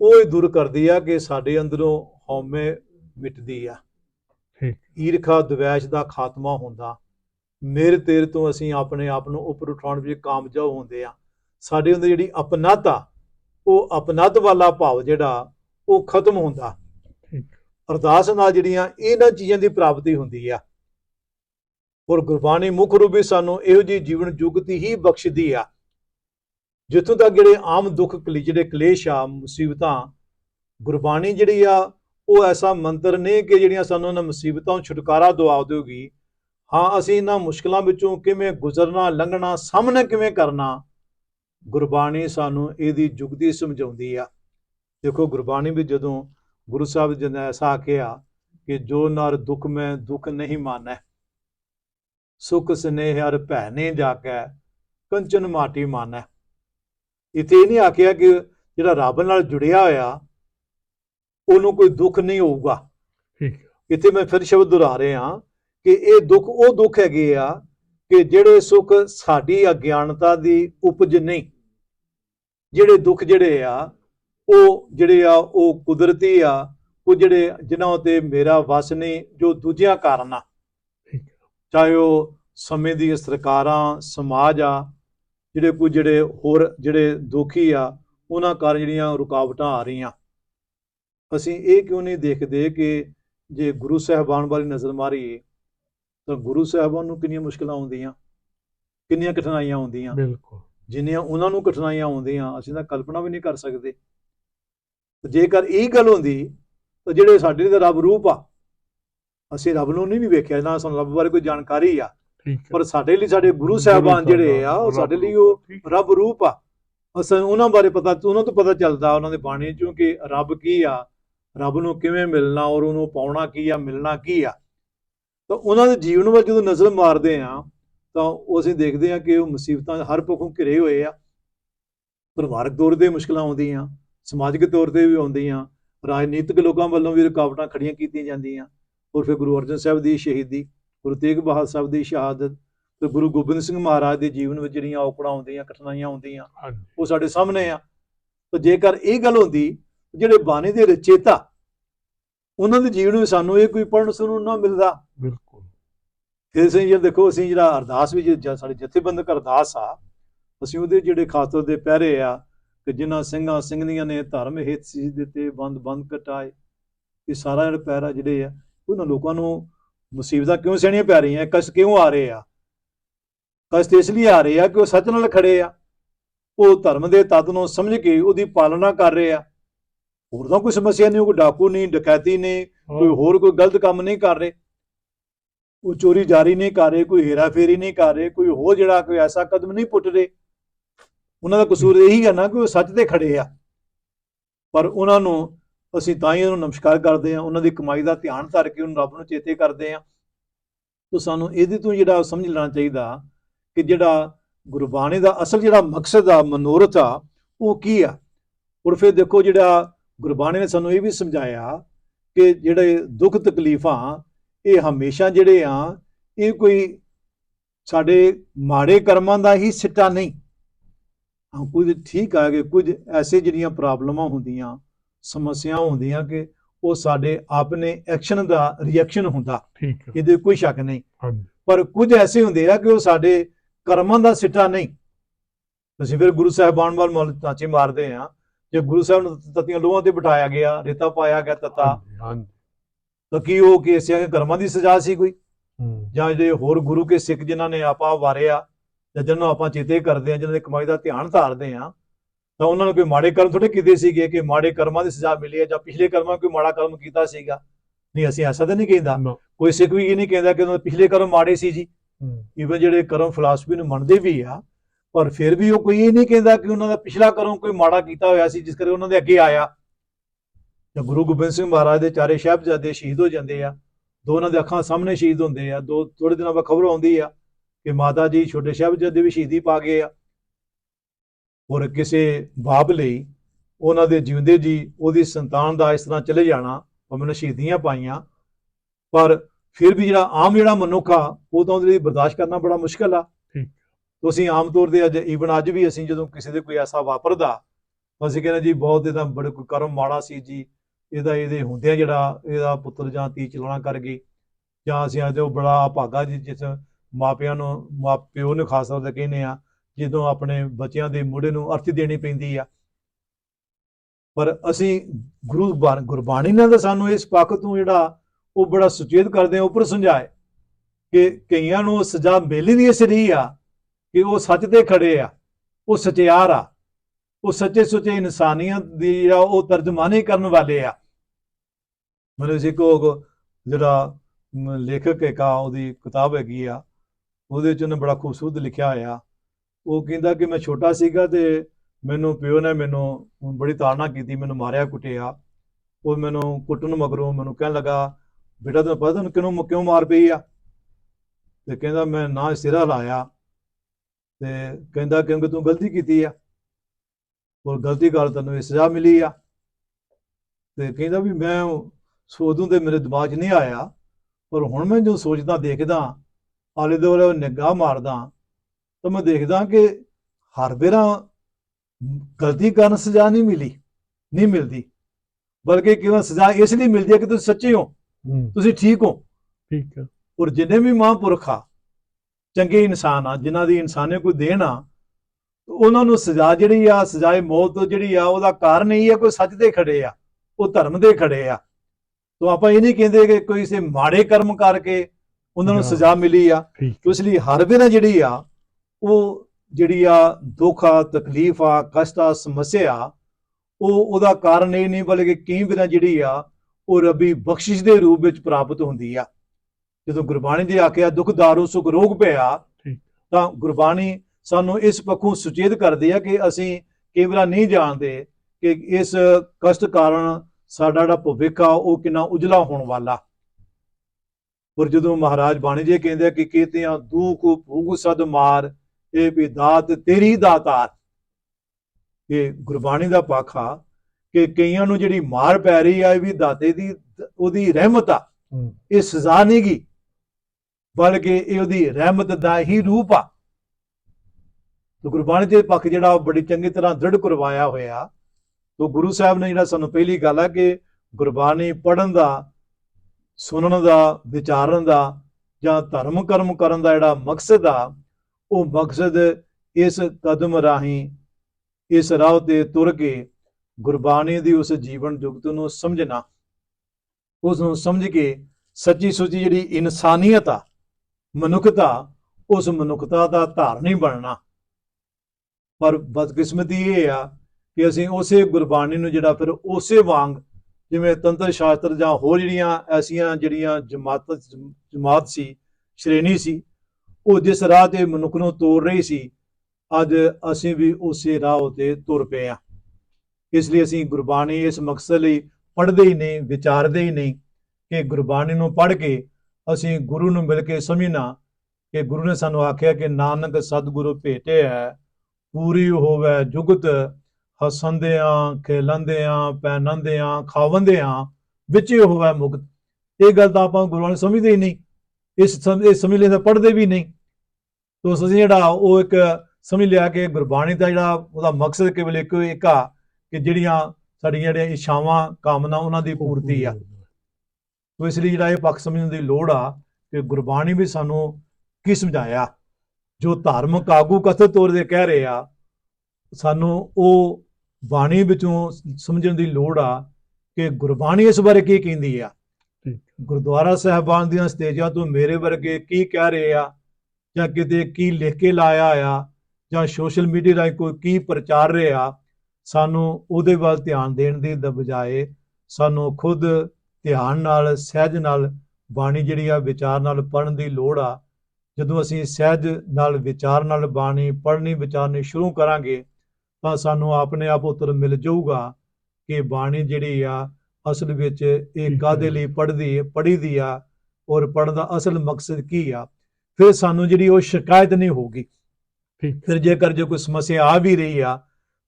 ਉਹ ਇਹ ਦੂਰ ਕਰਦੀ ਆ ਕਿ ਸਾਡੇ ਅੰਦਰੋਂ ਹਉਮੈ ਮਿਟਦੀ ਆ। ਠੀਕ। ਈਰਖਾ ਦੁਵੈਸ਼ ਦਾ ਖਾਤਮਾ ਹੁੰਦਾ। ਮੇਰ ਤੇਰ ਤੋਂ ਅਸੀਂ ਆਪਣੇ ਆਪ ਨੂੰ ਉੱਪਰ ਉਠਾਉਣ ਵਿੱਚ ਕਾਮਯਾਬ ਹੁੰਦੇ ਆ। ਸਾਡੇ ਅੰਦਰ ਜਿਹੜੀ ਅਪਨੱਤ ਆ ਉਹ ਅਪਨੱਤ ਵਾਲਾ ਭਾਵ ਜਿਹੜਾ ਉਹ ਖਤਮ ਹੁੰਦਾ। ਅਰਦਾਸ ਨਾਲ ਜਿਹੜੀਆਂ ਇਹਨਾਂ ਚੀਜ਼ਾਂ ਦੀ ਪ੍ਰਾਪਤੀ ਹੁੰਦੀ ਆ। ਔਰ ਗੁਰਬਾਣੀ ਮੁੱਖ ਰੂਪ ਵਿੱਚ ਸਾਨੂੰ ਇਹੋ ਜਿਹੀ ਜੀਵਨ ਜੁਗਤੀ ਹੀ ਬਖਸ਼ਦੀ ਆ। ਜਿੱਥੋਂ ਤੱਕ ਜਿਹੜੇ ਆਮ ਦੁੱਖ ਜਿਹੜੇ ਕਲੇਸ਼ ਆ, ਮੁਸੀਬਤਾਂ, ਗੁਰਬਾਣੀ ਜਿਹੜੀ ਆ, ਉਹ ਐਸਾ ਮੰਤਰ ਨਹੀਂ ਕਿ ਜਿਹੜੀਆਂ ਸਾਨੂੰ ਇਹਨਾਂ ਮੁਸੀਬਤਾਂ ਤੋਂ ਛੁਟਕਾਰਾ ਦਵਾ ਦੇਊਗੀ। ਹਾਂ, ਅਸੀਂ ਇਹਨਾਂ ਮੁਸ਼ਕਲਾਂ ਵਿੱਚੋਂ ਕਿਵੇਂ ਗੁਜ਼ਰਨਾ, ਲੰਘਣਾ, ਸਾਹਮਣਾ ਕਿਵੇਂ ਕਰਨਾ, ਗੁਰਬਾਣੀ ਸਾਨੂੰ ਇਹਦੀ ਜੁਗਤੀ ਸਮਝਾਉਂਦੀ ਆ। ਦੇਖੋ, ਗੁਰਬਾਣੀ ਵਿੱਚ ਜਦੋਂ ਗੁਰੂ ਸਾਹਿਬ ਜੀ ਨੇ ਐਸਾ ਆਖਿਆ ਕਿ ਜੋ ਨਰ ਦੁੱਖ ਮੈਂ ਦੁੱਖ ਨਹੀਂ ਮਾਨੈ ਸੁਖ ਸਨੇਹ ਹਰ ਭੈ ਨੇ ਜਾਕੈ ਕੰਚਨ ਮਾਟੀ ਮਾਨੈ। ਇਥੇ ਇਹ ਨਹੀਂ ਆਖਿਆ ਕਿ ਜਿਹੜਾ ਰੱਬ ਨਾਲ ਜੁੜਿਆ ਹੋਇਆ ਉਹਨੂੰ ਕੋਈ ਦੁੱਖ ਨਹੀਂ ਹੋਊਗਾ। ਠੀਕ ਇੱਥੇ ਮੈਂ ਫਿਰ ਸ਼ਬਦ ਦੁਹਰਾ ਰਿਹਾ ਕਿ ਇਹ ਦੁੱਖ ਉਹ ਦੁੱਖ ਹੈਗੇ ਆ ਕਿ ਜਿਹੜੇ ਸੁੱਖ ਸਾਡੀ ਅਗਿਆਨਤਾ ਦੀ ਉਪਜ ਨਹੀਂ ਜਿਹੜੇ ਦੁੱਖ ਜਿਹੜੇ ਆ ਉਹ ਜਿਹੜੇ ਆ ਉਹ ਕੁਦਰਤੀ ਆ ਕੁਝ ਜਿਹੜੇ ਜਿਨ੍ਹਾਂ ਉਤੇ ਮੇਰਾ ਵਸ ਨਹੀਂ ਜੋ ਦੂਜਿਆਂ ਕਾਰਨ ਆ। ਚਾਹੇ ਉਹ ਸਮੇਂ ਦੀ ਸਰਕਾਰਾਂ ਸਮਾਜ ਆ ਜਿਹੜੇ ਕੁਝ ਜਿਹੜੇ ਹੋਰ ਜਿਹੜੇ ਦੋਖੀ ਆ ਉਹਨਾਂ ਕਾਰਨ ਜਿਹੜੀਆਂ ਰੁਕਾਵਟਾਂ ਆ ਰਹੀਆਂ। ਅਸੀਂ ਇਹ ਕਿਉਂ ਨਹੀਂ ਦੇਖਦੇ ਕਿ ਜੇ ਗੁਰੂ ਸਾਹਿਬਾਨ ਵਾਲੀ ਨਜ਼ਰ ਮਾਰੀਏ ਤਾਂ ਗੁਰੂ ਸਾਹਿਬਾਨ ਨੂੰ ਕਿੰਨੀਆਂ ਮੁਸ਼ਕਲਾਂ ਆਉਂਦੀਆਂ ਕਿੰਨੀਆਂ ਕਠਿਨਾਈਆਂ ਆਉਂਦੀਆਂ। ਬਿਲਕੁਲ। ਜਿੰਨੀਆਂ ਉਹਨਾਂ ਨੂੰ ਕਠਿਨਾਈਆਂ ਆਉਂਦੀਆਂ ਅਸੀਂ ਤਾਂ ਕਲਪਨਾ ਵੀ ਨਹੀਂ ਕਰ ਸਕਦੇ। ਜੇਕਰ ਇਹ ਗੱਲ ਹੁੰਦੀ ਤਾਂ ਜਿਹੜੇ ਸਾਡੇ ਤਾਂ ਰੱਬ ਰੂਪ ਆ ਅਸੀਂ ਰੱਬ ਨੂੰ ਨਹੀਂ ਵੀ ਵੇਖਿਆ ਨਾ ਸਾਨੂੰ ਰੱਬ ਬਾਰੇ ਕੋਈ ਜਾਣਕਾਰੀ ਆ। ਪਰ ਸਾਡੇ ਲਈ ਸਾਡੇ ਗੁਰੂ ਸਾਹਿਬਾਨ ਜਿਹੜੇ ਆ ਉਹ ਸਾਡੇ ਲਈ ਉਹ। ਰੱਬ ਰੂਪ ਆ। ਅਸਾਂ ਉਹਨਾਂ ਬਾਰੇ ਪਤਾ ਉਹਨਾਂ ਤੋਂ ਪਤਾ ਚੱਲਦਾ ਉਹਨਾਂ ਦੇ ਬਾਣੀ ਚੋਂ ਕਿ ਰੱਬ ਕੀ ਆ ਰੱਬ ਨੂੰ ਕਿਵੇਂ ਮਿਲਣਾ ਔਰ ਉਹਨੂੰ ਪਾਉਣਾ ਕੀ ਆ ਮਿਲਣਾ ਕੀ ਆ। ਤਾਂ ਉਹਨਾਂ ਦੇ ਜੀਵਨ ਵੱਲ ਜਦੋਂ ਨਜ਼ਰ ਮਾਰਦੇ ਆ ਤਾਂ ਉਹ ਅਸੀਂ ਦੇਖਦੇ ਆ ਕਿ ਉਹ ਮੁਸੀਬਤਾਂ ਹਰ ਪੱਖੋਂ ਘਿਰੇ ਹੋਏ ਆ। ਪਰਿਵਾਰਕ ਤੌਰ ਤੇ ਮੁਸ਼ਕਲਾਂ ਆਉਂਦੀਆਂ। ਸਮਾਜਿਕ ਤੌਰ ਤੇ ਵੀ ਆਉਂਦੀਆਂ ਰਾਜਨੀਤਿਕ ਲੋਕਾਂ ਵੱਲੋਂ ਵੀ ਰੁਕਾਵਟਾਂ ਖੜੀਆਂ ਕੀਤੀਆਂ ਜਾਂਦੀਆਂ। ਔਰ ਫਿਰ ਗੁਰੂ ਅਰਜਨ ਸਾਹਿਬ ਦੀ ਸ਼ਹੀਦੀ ਗੁਰੂ ਤੇਗ ਬਹਾਦਰ ਸਾਹਿਬ ਦੀ ਸ਼ਹਾਦਤ ਤੇ ਗੁਰੂ ਗੋਬਿੰਦ ਸਿੰਘ ਮਹਾਰਾਜ ਦੇ ਜੀਵਨ ਵਿੱਚ ਜਿਹੜੀਆਂ ਔਕੜਾਂ ਆਉਂਦੀਆਂ ਕਠਿਨਾਈਆਂ ਆਉਂਦੀਆਂ ਉਹ ਸਾਡੇ ਸਾਹਮਣੇ ਆ। ਤਾਂ ਜੇਕਰ ਇਹ ਗੱਲ ਹੁੰਦੀ ਜਿਹੜੇ ਬਾਣੀ ਦੇ ਰਚੇਤਾ ਉਹਨਾਂ ਦੇ ਜੀਵਨ ਵਿੱਚ ਸਾਨੂੰ ਇਹ ਕੋਈ ਪੜਨ ਸੁਣਨ ਨਾ ਮਿਲਦਾ। ਬਿਲਕੁਲ। ਫਿਰ ਅਸੀਂ ਜੇ ਦੇਖੋ ਅਸੀਂ ਜਿਹੜਾ ਅਰਦਾਸ ਵੀ ਸਾਡੇ ਜਥੇਬੰਦਕ ਅਰਦਾਸ ਆ ਅਸੀਂ ਉਹਦੇ ਜਿਹੜੇ ਖਾਤਰ ਦੇ ਪਹਿਰੇ ਆ ਕਿ ਜਿਨ੍ਹਾਂ ਸਿੰਘਾਂ ਸਿੰਘਣੀਆਂ ਨੇ ਧਰਮ ਹਿੱਤ ਸੀ ਦਿੱਤੇ ਬੰਦ ਬੰਦ ਕਟਾਏ। ਇਹ ਸਾਰਾ ਜਿਹੜਾ ਪੈਰਾ ਜਿਹੜੇ ਆ ਉਹਨਾਂ ਲੋਕਾਂ ਨੂੰ ਮੁਸੀਬਤਾਂ ਕਿਉਂ ਸਹਿਣੀਆਂ ਪੈ ਰਹੀਆਂ ਕਸ਼ਟ ਕਿਉਂ ਆ ਰਹੇ ਆ? ਕਸ਼ਟ ਇਸ ਲਈ ਆ ਰਹੇ ਆ ਕਿ ਉਹ ਸੱਚ ਨਾਲ ਖੜੇ ਆ। ਉਹ ਧਰਮ ਦੇ ਤੱਤ ਨੂੰ ਸਮਝ ਕੇ ਉਹਦੀ ਪਾਲਣਾ ਕਰ ਰਹੇ ਆ। ਹੋਰ ਤਾਂ ਕੋਈ ਸਮੱਸਿਆ ਨਹੀਂ ਕੋਈ ਡਾਕੂ ਨਹੀਂ ਡਕੈਤੀ ਨਹੀਂ ਕੋਈ ਹੋਰ ਕੋਈ ਗਲਤ ਕੰਮ ਨਹੀਂ ਕਰ ਰਹੇ। ਉਹ ਚੋਰੀ ਜਾਰੀ ਨਹੀਂ ਕਰ ਰਹੇ ਕੋਈ ਹੇਰਾਫੇਰੀ ਨਹੀਂ ਕਰ ਰਹੇ ਕੋਈ ਹੋਰ ਜਿਹੜਾ ਕੋਈ ਐਸਾ ਕਦਮ ਨਹੀਂ ਪੁੱਟ ਰਹੇ। ਉਹਨਾਂ ਦਾ ਕਸੂਰ ਇਹੀ ਹੈ ਨਾ ਕਿ ਉਹ ਸੱਚ ਤੇ ਖੜੇ ਆ। ਪਰ ਉਹਨਾਂ ਨੂੰ ਅਸੀਂ ਤਾਂ ਹੀ ਉਹਨੂੰ ਨਮਸਕਾਰ ਕਰਦੇ ਆ ਉਹਨਾਂ ਦੀ ਕਮਾਈ ਦਾ ਧਿਆਨ ਧਰ ਕੇ ਉਹਨੂੰ ਰੱਬ ਨੂੰ ਚੇਤੇ ਕਰਦੇ ਆ ਤਾਂ ਸਾਨੂੰ ਇਹਦੇ ਤੋਂ ਜਿਹੜਾ ਸਮਝ ਲੈਣਾ ਚਾਹੀਦਾ ਕਿ ਜਿਹੜਾ ਗੁਰਬਾਣੀ ਦਾ ਅਸਲ ਜਿਹੜਾ ਮਕਸਦ ਆ, ਮਨੋਰਥ ਆ, ਉਹ ਕੀ ਆ? ਔਰ ਫਿਰ ਦੇਖੋ ਜਿਹੜਾ ਗੁਰਬਾਣੀ ਨੇ ਸਾਨੂੰ ਇਹ ਵੀ ਸਮਝਾਇਆ ਕਿ ਜਿਹੜੇ ਦੁੱਖ ਤਕਲੀਫਾਂ, ਇਹ ਹਮੇਸ਼ਾ ਜਿਹੜੇ ਆ, ਇਹ ਕੋਈ ਸਾਡੇ ਮਾੜੇ ਕਰਮਾਂ ਦਾ ਹੀ ਸਿੱਟਾ ਨਹੀਂ। ਕੁਝ ਠੀਕ ਆ ਕਿ ਕੁਝ ਐਸੇ ਜਿਹੜੀਆਂ ਪ੍ਰੋਬਲਮਾਂ ਹੁੰਦੀਆਂ ਸਮੱਸਿਆਵਾਂ ਹੁੰਦੀਆਂ ਕਿ ਉਹ ਸਾਡੇ ਆਪਣੇ ਐਕਸ਼ਨ ਦਾ ਰਿਐਕਸ਼ਨ ਹੁੰਦਾ ਠੀਕ ਹੈ ਇਹਦੇ ਕੋਈ ਸ਼ੱਕ ਨਹੀਂ। ਹਾਂਜੀ। ਪਰ ਕੁਝ ਐਸੇ ਹੁੰਦੇ ਆ ਕਿ ਉਹ ਸਾਡੇ ਕਰਮਾਂ ਦਾ ਸਿੱਟਾ ਨਹੀਂ। ਤੁਸੀਂ ਫਿਰ ਗੁਰੂ ਸਾਹਿਬਾਨ ਵੱਲ ਮੁੱਲ ਤਾਚੇ ਮਾਰਦੇ ਆ ਜੇ ਗੁਰੂ ਸਾਹਿਬ ਨੂੰ ਤਤੀਆਂ ਲੋਹਾਂ ਤੇ ਬਿਠਾਇਆ ਗਿਆ ਰੇਤਾ ਪਾਇਆ ਗਿਆ ਤਤਾ ਤਾਂ ਕੀ ਉਹ ਕਿ ਇਸੇ ਕਰਮਾਂ ਦੀ ਸਜ਼ਾ ਸੀ ਕੋਈ? ਜਾਂ ਜਿਹੜੇ ਹੋਰ ਗੁਰੂ ਕੇ ਸਿੱਖ ਜਿਨ੍ਹਾਂ ਨੇ ਆਪਾ ਵਾਰਿਆ ਜਾਂ ਜਿਹਨਾਂ ਨੂੰ ਆਪਾਂ ਚੇਤੇ ਕਰਦੇ ਆ ਜਿਨ੍ਹਾਂ ਦੀ ਕਮਾਈ ਦਾ ਧਿਆਨ ਧਾਰਦੇ ਆ ਤਾਂ ਉਹਨਾਂ ਨੂੰ ਕੋਈ ਮਾੜੇ ਕਰਮ ਥੋੜੇ ਕੀਤੇ ਸੀਗੇ ਕਿ ਮਾੜੇ ਕਰਮਾਂ ਦੀ ਸਜ਼ਾ ਮਿਲੀ ਹੈ ਜਾਂ ਪਿਛਲੇ ਕਰਮਾਂ ਕੋਈ ਮਾੜਾ ਕਰਮ ਕੀਤਾ ਸੀਗਾ। ਨਹੀਂ ਅਸੀਂ ਐਸਾ ਤਾਂ ਨਹੀਂ ਕਹਿੰਦਾ। ਕੋਈ ਸਿੱਖ ਵੀ ਇਹ ਨਹੀਂ ਕਹਿੰਦਾ ਕਿ ਉਹਨਾਂ ਦੇ ਪਿਛਲੇ ਕਰਮ ਮਾੜੇ ਸੀ ਜੀ। ਇਵਨ ਜਿਹੜੇ ਕਰਮ ਫਿਲਾਸਫੀ ਨੂੰ ਮੰਨਦੇ ਵੀ ਆ ਪਰ ਫਿਰ ਵੀ ਉਹ ਕੋਈ ਇਹ ਨਹੀਂ ਕਹਿੰਦਾ ਕਿ ਉਹਨਾਂ ਦਾ ਪਿਛਲਾ ਕਰਮ ਕੋਈ ਮਾੜਾ ਕੀਤਾ ਹੋਇਆ ਸੀ ਜਿਸ ਕਰਕੇ ਉਹਨਾਂ ਦੇ ਅੱਗੇ ਆਇਆ। ਜਾਂ ਗੁਰੂ ਗੋਬਿੰਦ ਸਿੰਘ ਮਹਾਰਾਜ ਦੇ ਚਾਰੇ ਸਾਹਿਬਜ਼ਾਦੇ ਸ਼ਹੀਦ ਹੋ ਜਾਂਦੇ ਆ। ਦੋ ਉਹਨਾਂ ਦੇ ਅੱਖਾਂ ਸਾਹਮਣੇ ਸ਼ਹੀਦ ਹੁੰਦੇ ਆ। ਦੋ ਥੋੜੇ ਦਿਨਾਂ ਬਾਅਦ ਖਬਰ ਆਉਂਦੀ ਆ। ਕਿ ਮਾਤਾ ਜੀ ਛੋਟੇ ਸਾਹਿਬਜ਼ਾਦੇ ਵੀ ਸ਼ਹੀਦੀ ਪਾ ਗਏ ਆ। ਔਰ ਕਿਸੇ ਬਾਪ ਲਈ ਉਹਨਾਂ ਦੇ ਜਿਉਂਦੇ ਜੀ ਉਹਦੀ ਸੰਤਾਨ ਦਾ ਇਸ ਤਰ੍ਹਾਂ ਚਲੇ ਜਾਣਾ ਭਾਵੇਂ ਉਹਨੇ ਸ਼ਹੀਦੀਆਂ ਪਾਈਆਂ। ਪਰ ਫਿਰ ਵੀ ਜਿਹੜਾ ਆਮ ਜਿਹੜਾ ਮਨੁੱਖ ਆ ਉਹ ਤਾਂ ਉਹਦੇ ਲਈ ਬਰਦਾਸ਼ਤ ਕਰਨਾ ਬੜਾ ਮੁਸ਼ਕਲ ਆ। ਤੁਸੀਂ ਆਮ ਤੌਰ ਤੇ ਅੱਜ ਈਵਨ ਅੱਜ ਵੀ ਅਸੀਂ ਜਦੋਂ ਕਿਸੇ ਦੇ ਕੋਈ ਐਸਾ ਵਾਪਰਦਾ ਤਾਂ ਅਸੀਂ ਕਹਿੰਦੇ ਜੀ ਬਹੁਤ ਇਹਦਾ ਬੜੇ ਕੋਈ ਕਰਮ ਮਾੜਾ ਸੀ ਜੀ। ਇਹਦਾ ਇਹਦੇ ਹੁੰਦਿਆਂ ਜਿਹੜਾ ਇਹਦਾ ਪੁੱਤਰ ਜਾਂ ਧੀ ਚਲਾਉਣਾ ਕਰ ਗਈ ਜਾਂ ਅਸੀਂ ਅੱਜ ਉਹ ਬੜਾ ਭਾਗਾ ਜੀ ਜਿਸ ਮਾਪਿਆਂ ਨੂੰ ਮਾਪਿਓ ਨੂੰ ਖਾਸ ਤੌਰ ਤੇ ਕਹਿੰਦੇ ਆ ਜਦੋਂ ਆਪਣੇ ਬੱਚਿਆਂ ਦੇ ਮੋਢੇ ਨੂੰ ਅਰਥ ਦੇਣੀ ਪੈਂਦੀ ਆ। ਪਰ ਅਸੀਂ ਗੁਰੂ ਬਾਣ- ਗੁਰਬਾਣੀ ਨਾਲ ਤਾਂ ਸਾਨੂੰ ਇਸ ਪੱਖ ਤੋਂ ਜਿਹੜਾ ਉਹ ਬੜਾ ਸੁਚੇਤ ਕਰਦੇ ਆ ਉੱਪਰ ਸਮਝਾਏ ਕਿ ਕਈਆਂ ਨੂੰ ਸਜ਼ਾ ਮਿਲੀ ਦੀ ਇਸ ਲਈ ਆ ਕਿ ਉਹ ਸੱਚ ਤੇ ਖੜੇ ਆ, ਉਹ ਸਚਿਆਰ ਆ, ਉਹ ਸੱਚੇ ਸੁੱਚੇ ਇਨਸਾਨੀਅਤ ਦੀ ਜਿਹੜਾ ਉਹ ਤਰਜਮਾਨੀ ਕਰਨ ਵਾਲੇ ਆ। ਮੈਨੂੰ ਸੀ ਕੋ ਜਿਹੜਾ ਲੇਖਕ ਹੈ ਕਾ ਉਹਦੀ ਕਿਤਾਬ ਹੈਗੀ ਆ ਉਹਦੇ ਚ ਉਹਨੇ ਬੜਾ ਖੂਬਸੂਰਤ ਲਿਖਿਆ ਹੋਇਆ। ਉਹ ਕਹਿੰਦਾ ਕਿ ਮੈਂ ਛੋਟਾ ਸੀਗਾ ਤੇ ਮੈਨੂੰ ਪਿਓ ਨੇ ਮੈਨੂੰ ਬੜੀ ਤਾੜਨਾ ਕੀਤੀ, ਮੈਨੂੰ ਮਾਰਿਆ, ਕੁੱਟਿਆ। ਉਹ ਮੈਨੂੰ ਕੁੱਟਣ ਮਗਰੋਂ ਮੈਨੂੰ ਕਹਿਣ ਲੱਗਾ, ਬੇਟਾ, ਤੈਨੂੰ ਪਤਾ ਤੈਨੂੰ ਕਿਉਂ ਕਿਉਂ ਮਾਰ ਪਈ ਆ? ਤੇ ਕਹਿੰਦਾ, ਮੈਂ ਨਾ ਸਿਰਾ ਲਾਇਆ। ਤੇ ਕਹਿੰਦਾ, ਕਿਉਂਕਿ ਤੂੰ ਗਲਤੀ ਕੀਤੀ ਆ। ਔਰ ਗਲਤੀ ਕਰ ਤੈਨੂੰ ਇਹ ਸਜ਼ਾ ਮਿਲੀ ਆ। ਤੇ ਕਹਿੰਦਾ ਵੀ ਮੈਂ ਸੋਧੂ ਦੇ ਮੇਰੇ ਦਿਮਾਗ 'ਚ ਨਹੀਂ ਆਇਆ। ਪਰ ਹੁਣ ਮੈਂ ਜੋ ਸੋਚਦਾ, ਦੇਖਦਾ ਆਲੇ ਦੁਆਲੇ ਨਿਗਾਹ ਮਾਰਦਾ ਤਾਂ ਮੈਂ ਦੇਖਦਾ ਕਿ ਹਰ ਵੇਰਾ ਗਲਤੀ ਕਾਰਨ ਸਜ਼ਾ ਨਹੀਂ ਮਿਲੀ ਨਹੀਂ ਮਿਲਦੀ। ਬਲਕਿ ਕਿਉਂ ਸਜ਼ਾ ਇਸ ਲਈ ਮਿਲਦੀ ਹੈ ਕਿ ਤੁਸੀਂ ਸੱਚੇ ਹੋ ਹੂੰ। ਤੁਸੀਂ ਠੀਕ ਹੋ। ਠੀਕ ਹੈ। ਔਰ ਜਿੰਨੇ ਵੀ ਮਹਾਂਪੁਰਖ ਆ ਚੰਗੇ ਇਨਸਾਨ ਆ ਜਿਨ੍ਹਾਂ ਦੀ ਇਨਸਾਨੇ ਕੋਈ ਦੇਣ ਆ ਉਹਨਾਂ ਨੂੰ ਸਜ਼ਾ ਜਿਹੜੀ ਆ ਸਜ਼ਾਏ ਮੌਤ ਜਿਹੜੀ ਆ ਉਹਦਾ ਕਾਰਨ ਇਹ ਆ ਕੋਈ ਸੱਚ ਦੇ ਖੜੇ ਆ ਉਹ ਧਰਮ ਦੇ ਖੜੇ ਆ। ਤੋਂ ਆਪਾਂ ਇਹ ਨਹੀਂ ਕਹਿੰਦੇ ਕਿ ਕੋਈ ਸੇ ਮਾੜੇ ਕਰਮ ਕਰਕੇ ਉਹਨਾਂ ਨੂੰ। ਸਜ਼ਾ ਮਿਲੀ ਆ ਇਸ ਲਈ ਹਰ ਵੇਲੇ ਜਿਹੜੀ ਆ ਉਹ ਜਿਹੜੀ ਆ ਦੁੱਖ ਆ ਤਕਲੀਫ ਆ ਕਸ਼ਟ ਆ ਸਮੱਸਿਆ ਉਹ ਉਹਦਾ ਕਾਰਨ ਇਹ ਨਹੀਂ ਬਲਕਿ ਕਈ ਵਾਰ ਜਿਹੜੀ ਆ ਉਹ ਰੱਬੀ ਬਖਸ਼ਿਸ਼ ਦੇ ਰੂਪ ਵਿੱਚ ਪ੍ਰਾਪਤ ਹੁੰਦੀ ਆ ਜਦੋਂ ਗੁਰਬਾਣੀ ਦੇ ਆਖਿਆ ਦੁੱਖ ਦਾਰੂ ਸੁਖ ਰੋਗ ਪਿਆ। ਤਾਂ ਗੁਰਬਾਣੀ ਸਾਨੂੰ ਇਸ ਪੱਖੋਂ ਸੁਚੇਤ ਕਰਦੀ ਆ ਕਿ ਅਸੀਂ ਕਈ ਵਾਰ ਨਹੀਂ ਜਾਣਦੇ ਕਿ ਇਸ ਕਸ਼ਟ ਕਾਰਨ ਸਾਡਾ ਜਿਹੜਾ ਭਵਿੱਖ ਆ ਉਹ ਕਿੰਨਾ ਉਜਲਾ ਹੋਣ ਵਾਲਾ ਪਰ ਜਦੋਂ ਮਹਾਰਾਜ ਬਾਣੀ ਜੀ ਕਹਿੰਦੇ ਆ ਕਿ ਕੀਤਿਆਂ ਦੁਖ ਭੂਗ ਸਦ ਮਾਰ ਇਹ ਵੀ ਦਾਤ ਤੇਰੀ ਦਾਤਾਰ। ਇਹ ਗੁਰਬਾਣੀ ਦਾ ਪਾਖਾ ਕਿ ਕਈਆਂ ਨੂੰ ਜਿਹੜੀ ਮਾਰ ਪੈ ਰਹੀ ਆ ਇਹ ਵੀ ਦਾਤੇ ਦੀ ਉਹਦੀ ਰਹਿਮਤ ਆ। ਇਹ ਸਜ਼ਾ ਨਹੀਂ ਗੀ ਬਲਕਿ ਇਹ ਉਹਦੀ ਰਹਿਮਤ ਦਾ ਹੀ ਰੂਪ ਆ। ਤੋ ਗੁਰਬਾਣੀ ਦੇ ਪੱਖ ਜਿਹੜਾ ਉਹ ਬੜੀ ਚੰਗੀ ਤਰ੍ਹਾਂ ਦ੍ਰਿੜ ਕਰਵਾਇਆ ਹੋਇਆ। ਤੋ ਗੁਰੂ ਸਾਹਿਬ ਨੇ ਜਿਹੜਾ ਸਾਨੂੰ ਪਹਿਲੀ ਗੱਲ ਹੈ ਕਿ ਗੁਰਬਾਣੀ ਪੜਨ ਦਾ ਸੁਣਨ ਦਾ, ਵਿਚਾਰਨ ਦਾ ਜਾਂ ਧਰਮ ਕਰਮ ਕਰਨ ਦਾ ਜਿਹੜਾ ਮਕਸਦ ਆ, ਉਹ ਮਕਸਦ ਇਸ ਕਦਮ ਰਾਹੀਂ ਇਸ ਰਾਹ ਤੇ ਤੁਰ ਕੇ ਗੁਰਬਾਣੀ ਦੀ ਉਸ ਜੀਵਨ ਜੁਗਤ ਨੂੰ ਸਮਝਣਾ। ਉਸ ਨੂੰ ਸਮਝ ਕੇ ਸੱਚੀ ਸੁੱਚੀ ਜਿਹੜੀ ਇਨਸਾਨੀਅਤ ਆ, ਮਨੁੱਖਤਾ, ਉਸ ਮਨੁੱਖਤਾ ਦਾ ਧਾਰਨੀ ਬਣਨਾ। ਪਰ ਬਦਕਿਸਮਤੀ ਇਹ ਆ ਕਿ ਅਸੀਂ ਉਸੇ ਗੁਰਬਾਣੀ ਨੂੰ ਜਿਹੜਾ ਫਿਰ ਉਸੇ ਵਾਂਗ ਜਿਵੇਂ ਤੰਤਰ ਸ਼ਾਸਤਰ ਜਾਂ ਹੋਰ ਜਿਹੜੀਆਂ ਐਸੀਆਂ ਜਿਹੜੀਆਂ ਜਮਾਤ ਜਮਾਤ ਸੀ, ਸ਼੍ਰੇਣੀ ਸੀ, ਉਹ ਜਿਸ ਰਾਹ ਤੇ ਮਨੁੱਖ ਨੂੰ ਤੋਰ ਰਹੀ ਸੀ, ਅੱਜ ਅਸੀਂ ਵੀ ਉਸੇ ਰਾਹ ਉਤੇ ਤੁਰ ਪਏ ਆ ਇਸ ਲਈ ਅਸੀਂ ਗੁਰਬਾਣੀ ਇਸ ਮਕਸਦ ਲਈ ਪੜ੍ਹਦੇ ਹੀ ਨਹੀਂ, ਵਿਚਾਰਦੇ ਹੀ ਨਹੀਂ ਕਿ ਗੁਰਬਾਣੀ ਨੂੰ ਪੜ੍ਹ ਕੇ ਅਸੀਂ ਗੁਰੂ ਨੂੰ ਮਿਲ ਕੇ ਸਮਝਣਾ, ਕਿ ਗੁਰੂ ਨੇ ਸਾਨੂੰ ਆਖਿਆ ਕਿ ਨਾਨਕ ਸਤਿਗੁਰੂ ਭੇਟੇ ਹੈ, ਪੂਰੀ ਹੋਵੇ ਜੁਗਤ ਹਸੰਦਿਆਂ ਖੇਲੰਦਿਆਂ ਪੈਨੰਦਿਆਂ ਖਾਵੰਦਿਆਂ ਵਿੱਚ ਹੋਵੇ ਮੁਕਤ। ਇਹ ਗੱਲ ਤਾਂ ਆਪਾਂ ਗੁਰੂਆਂ ਨੂੰ ਸਮਝਦੇ ਹੀ ਨਹੀਂ। ਇਸ ਸਮ- ਸਮਝ ਲੈਂਦੇ ਪੜ੍ਹਦੇ ਵੀ ਨਹੀਂ। ਤੋ ਅਸੀਂ ਜਿਹੜਾ ਉਹ ਇੱਕ ਸਮਝ ਲਿਆ ਕਿ ਗੁਰਬਾਣੀ ਦਾ ਜਿਹੜਾ ਉਹਦਾ ਮਕਸਦ ਕੇਵਲ ਇੱਕ ਇੱਕ ਆ ਕਿ ਜਿਹੜੀਆਂ ਸਾਡੀਆਂ ਜਿਹੜੀਆਂ ਇਛਾਵਾਂ, ਕਾਮਨਾ ਉਹਨਾਂ ਦੀ ਪੂਰਤੀ ਆ। ਤੋ ਇਸ ਲਈ ਜਿਹੜਾ ਇਹ ਪੱਖ ਸਮਝਣ ਦੀ ਲੋੜ ਆ ਕਿ ਗੁਰਬਾਣੀ ਵੀ ਸਾਨੂੰ ਕੀ ਸਮਝਾਇਆ? ਜੋ ਧਾਰਮਿਕ ਆਗੂ ਕਥਿਤ ਤੌਰ ਤੇ ਕਹਿ ਰਹੇ ਆ, ਸਾਨੂੰ ਉਹ ਬਾਣੀ ਵਿੱਚੋਂ ਸਮਝਣ ਦੀ ਲੋੜ ਆ ਕਿ ਗੁਰਬਾਣੀ ਇਸ ਬਾਰੇ ਕੀ ਕਹਿੰਦੀ ਆ? ਗੁਰਦੁਆਰਾ ਸਾਹਿਬਾਨ ਦੀਆਂ ਸਟੇਜਾਂ ਤੋਂ ਮੇਰੇ ਵਰਗੇ ਕੀ ਕਹਿ ਰਹੇ ਆ? ਜਾਂ ਕਿਤੇ ਕੀ ਲਿਖ ਕੇ ਲਾਇਆ ਆ? ਜਾਂ ਸੋਸ਼ਲ ਮੀਡੀਆ ਰਾਹੀਂ ਕੋਈ ਕੀ ਪ੍ਰਚਾਰ ਰਿਹਾ? ਸਾਨੂੰ ਉਹਦੇ ਵੱਲ ਧਿਆਨ ਦੇਣ ਦੀ ਬਜਾਏ ਸਾਨੂੰ ਖੁਦ ਧਿਆਨ ਨਾਲ ਸਹਿਜ ਨਾਲ ਬਾਣੀ ਜਿਹੜੀ ਆ ਵਿਚਾਰ ਨਾਲ ਪੜਨ ਦੀ ਲੋੜ ਆ। ਜਦੋਂ ਅਸੀਂ ਸਹਿਜ ਨਾਲ ਵਿਚਾਰ ਨਾਲ ਬਾਣੀ ਪੜ੍ਹਨੀ ਵਿਚਾਰਨੀ ਸ਼ੁਰੂ ਕਰਾਂਗੇ ਤਾਂ ਸਾਨੂੰ ਆਪਣੇ ਆਪ ਉੱਤਰ ਮਿਲ ਜਾਊਗਾ ਕਿ ਬਾਣੀ ਜਿਹੜੀ ਆ ਅਸਲ ਵਿੱਚ ਇਹ ਕਾਦੇ। ਲਈ ਪੜ੍ਹਦੀ ਹੈ ਪੜ੍ਹੀ ਦੀ ਆ ਔਰ ਪੜ੍ਹਨ ਦਾ ਅਸਲ ਮਕਸਦ ਕੀ ਆ? ਫਿਰ ਸਾਨੂੰ ਜਿਹੜੀ ਉਹ ਸ਼ਿਕਾਇਤ ਨਹੀਂ ਹੋਊਗੀ। ਠੀਕ। ਫਿਰ ਜੇਕਰ ਜੇ ਕੋਈ ਸਮੱਸਿਆ ਆ ਵੀ ਰਹੀ ਆ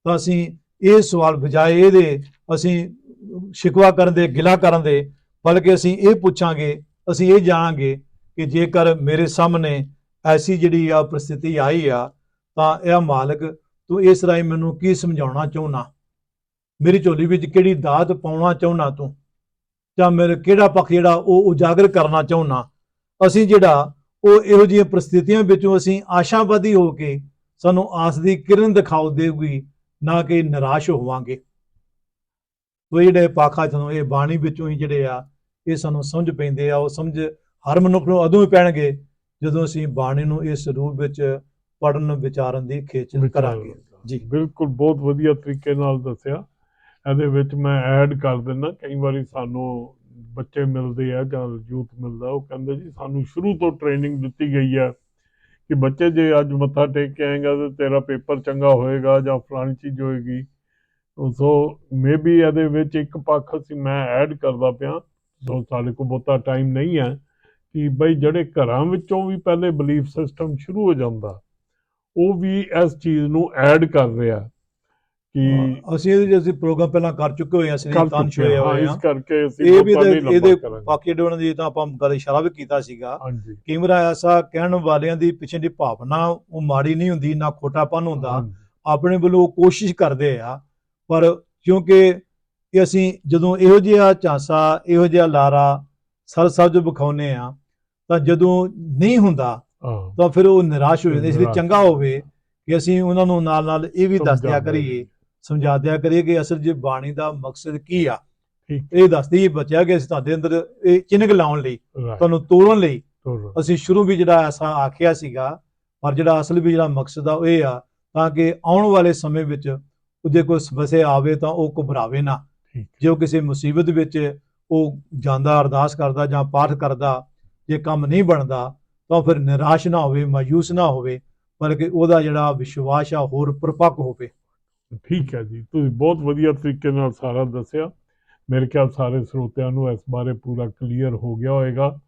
ਤਾਂ ਅਸੀਂ ਇਹ ਸਵਾਲ ਬਜਾਏ ਇਹਦੇ ਅਸੀਂ ਸ਼ਿਕਵਾ ਕਰਨ ਦੇ ਗਿਲਾ ਕਰਨ ਦੇ ਬਲਕਿ ਅਸੀਂ ਇਹ ਪੁੱਛਾਂਗੇ ਅਸੀਂ ਇਹ ਜਾਣਾਂਗੇ ਕਿ ਜੇਕਰ ਮੇਰੇ ਸਾਹਮਣੇ ਐਸੀ ਜਿਹੜੀ ਆ ਪ੍ਰਸਥਿਤੀ ਆਈ ਆ ਤਾਂ ਇਹ ਮਾਲਕ ਤੂੰ ਇਸ ਰਾਹੀਂ ਮੈਨੂੰ ਕੀ ਸਮਝਾਉਣਾ ਚਾਹੁੰਨਾ? ਮੇਰੀ ਝੋਲੀ ਵਿੱਚ ਕਿਹੜੀ ਦਾਤ ਪਾਉਣਾ ਚਾਹੁੰਨਾ ਤੂੰ? ਜਾਂ ਮੇਰੇ ਕਿਹੜਾ ਪੱਖ ਜਿਹੜਾ ਉਹ ਉਜਾਗਰ ਕਰਨਾ ਚਾਹੁੰਨਾ? ਅਸੀਂ ਜਿਹੜਾ ਉਹ ਇਹੋ ਜਿਹੀਆਂ ਪ੍ਰਸਥਿਤੀਆਂ ਵਿੱਚੋਂ ਅਸੀਂ ਆਸ਼ਾਵਾਦੀ ਹੋ ਕੇ ਸਾਨੂੰ ਆਸ ਦੀ ਕਿਰਨ ਦਿਖਾਉ ਦੇਊਗੀ, ਨਾ ਕਿ ਨਿਰਾਸ਼ ਹੋਵਾਂਗੇ। ਤੋ ਇਹ ਜਿਹੜੇ ਪਾਖਾ ਸਾਨੂੰ, ਇਹ ਬਾਣੀ ਵਿੱਚੋਂ ਹੀ ਜਿਹੜੇ ਆ, ਇਹ ਸਾਨੂੰ ਸਮਝ ਪੈਂਦੇ ਆ। ਉਹ ਸਮਝ ਹਰ ਮਨੁੱਖ ਨੂੰ ਉਦੋਂ ਹੀ ਪੈਣਗੇ ਜਦੋਂ ਅਸੀਂ ਬਾਣੀ ਨੂੰ ਇਸ ਰੂਪ ਵਿੱਚ ਪੜਨ ਵਿਚਾਰਨ ਦੀ ਖੇਚ ਕਰਾਂਗੇ। ਜੀ। ਬਿਲਕੁਲ ਬਹੁਤ ਵਧੀਆ ਤਰੀਕੇ ਨਾਲ ਦੱਸਿਆ। ਇਹਦੇ ਵਿੱਚ ਮੈਂ ਐਡ ਕਰ ਦਿੰਦਾ ਕਈ ਵਾਰੀ ਸਾਨੂੰ ਬੱਚੇ ਮਿਲਦੇ ਆ ਜਾਂ ਯੂਥ ਮਿਲਦਾ ਉਹ ਕਹਿੰਦੇ ਜੀ ਸਾਨੂੰ ਸ਼ੁਰੂ ਤੋਂ ਟ੍ਰੇਨਿੰਗ ਦਿੱਤੀ ਗਈ ਹੈ ਕਿ ਬੱਚੇ ਜੇ ਅੱਜ ਮੱਥਾ ਟੇਕ ਕੇ ਆਏਗਾ ਤੇ ਤੇਰਾ ਪੇਪਰ ਚੰਗਾ ਹੋਏਗਾ ਜਾਂ ਫਲਾਣੀ ਚੀਜ਼ ਹੋਏਗੀ। ਸੋ ਮੇਬੀ ਇਹਦੇ ਵਿੱਚ ਇੱਕ ਪੱਖ ਅਸੀਂ ਮੈਂ ਐਡ ਕਰਦਾ ਪਿਆ। ਸੋ ਸਾਡੇ ਕੋਲ ਬਹੁਤਾ ਟਾਈਮ ਨਹੀਂ ਹੈ ਕਿ ਬਈ ਜਿਹੜੇ ਘਰਾਂ ਵਿੱਚੋਂ ਵੀ ਪਹਿਲੇ ਬਲੀਫ ਸਿਸਟਮ ਸ਼ੁਰੂ ਹੋ ਜਾਂਦਾ ਉਹ ਵੀ ਇਸ ਚੀਜ਼ ਨੂੰ ਐਡ ਕਰ ਰਿਹਾ ਕਿ ਅਸੀਂ ਇਹਦੇ ਜਿਹੇ ਪ੍ਰੋਗਰਾਮ ਪਹਿਲਾਂ ਕਰ ਚੁੱਕੇ ਹੋਏ ਹਾਂ ਸ੍ਰੀ ਕਰ ਤਾਨ ਚੁੱਕੇ ਹੋਏ ਹੋਏ ਇਸ ਕਰਕੇ ਅਸੀਂ ਇਹ ਵੀ ਇਹਦੇ- ਬਾਕੀ ਡੋਣ ਦੀ ਤਾਂ ਆਪਾਂ ਗੱਲ ਇਸ਼ਾਰਾ ਵੀ ਕੀਤਾ ਸੀਗਾ। ਕੈਮਰਾ ਐਸਾ ਕਹਿਣ ਵਾਲਿਆਂ ਦੀ ਪਿੱਛੇ ਦੀ ਭਾਵਨਾ ਉਹ ਮਾੜੀ ਨਹੀਂ ਹੁੰਦੀ ਨਾ ਖੋਟਾਪਨ ਹੁੰਦਾ। ਆਪਣੇ ਵੱਲੋਂ ਕੋਸ਼ਿਸ਼ ਕਰਦੇ ਆ ਪਰ ਕਿਉਂਕਿ ਕਿ ਅਸੀਂ ਜਦੋਂ ਇਹੋ ਜਿਹਾ ਝਾਂਸਾ ਇਹੋ ਜਿਹਾ ਲਾਰਾ ਸਰ ਸਾਹਿਬ ਜੋ ਵਿਖਾਉਨੇ ਆ ਤਾਂ ਜਦੋਂ ਨਹੀਂ ਹੁੰਦਾ ਤਾਂ ਫਿਰ ਉਹ ਨਿਰਾਸ਼ ਹੋ ਜਾਂਦੇ ਇਸ ਲਈ। ਚੰਗਾ ਹੋਵੇ ਕਿ ਅਸੀਂ ਉਹਨਾਂ ਨੂੰ ਨਾਲ ਨਾਲ ਇਹ ਵੀ ਦੱਸ ਦਿਆ ਕਰੀਏ ਸਮਝਾ ਦਿਆ ਕਰੀਏ ਕਿ ਅਸਲ 'ਚ ਬਾਣੀ ਦਾ ਮਕਸਦ ਕੀ ਆ। ਇਹ ਦੱਸਦੀ ਹੀ ਬੱਚਿਆ ਕਿ ਅਸੀਂ ਤੁਹਾਡੇ ਅੰਦਰ ਇਹ ਚਿੰਨ੍ਹ ਲਾਉਣ ਲਈ ਤੁਹਾਨੂੰ ਤੋੜਨ ਲਈ ਅਸੀਂ ਸ਼ੁਰੂ ਵੀ ਜਿਹੜਾ ਐਸਾ ਆਖਿਆ ਸੀਗਾ ਪਰ ਜਿਹੜਾ ਅਸਲ ਵੀ ਜਿਹੜਾ ਮਕਸਦ ਆ ਉਹ ਇਹ ਆ ਤਾਂ ਕਿ ਆਉਣ ਵਾਲੇ ਸਮੇਂ ਵਿੱਚ ਉਹਦੇ ਕੋਈ ਸਮੱਸਿਆ ਆਵੇ ਤਾਂ ਉਹ ਘਬਰਾਵੇ ਨਾ। ਜੇ ਉਹ ਕਿਸੇ ਮੁਸੀਬਤ ਵਿੱਚ ਉਹ ਜਾਂਦਾ ਅਰਦਾਸ ਕਰਦਾ ਜਾਂ ਪਾਠ ਕਰਦਾ ਜੇ ਕੰਮ ਨਹੀਂ ਬਣਦਾ ਤਾਂ ਫਿਰ ਨਿਰਾਸ਼ ਨਾ ਹੋਵੇ, ਮਾਯੂਸ ਨਾ ਹੋਵੇ, ਬਲਕਿ ਉਹਦਾ ਜਿਹੜਾ ਵਿਸ਼ਵਾਸ ਆ ਹੋਰ ਪਰਪੱਕ ਹੋਵੇ। ਠੀਕ ਹੈ ਜੀ, ਤੁਸੀਂ ਬਹੁਤ ਵਧੀਆ ਤਰੀਕੇ ਨਾਲ ਸਾਰਾ ਦੱਸਿਆ। ਮੇਰੇ ਖਿਆਲ ਸਾਰੇ ਸਰੋਤਿਆਂ ਨੂੰ ਇਸ ਬਾਰੇ ਪੂਰਾ ਕਲੀਅਰ ਹੋ ਗਿਆ ਹੋਵੇਗਾ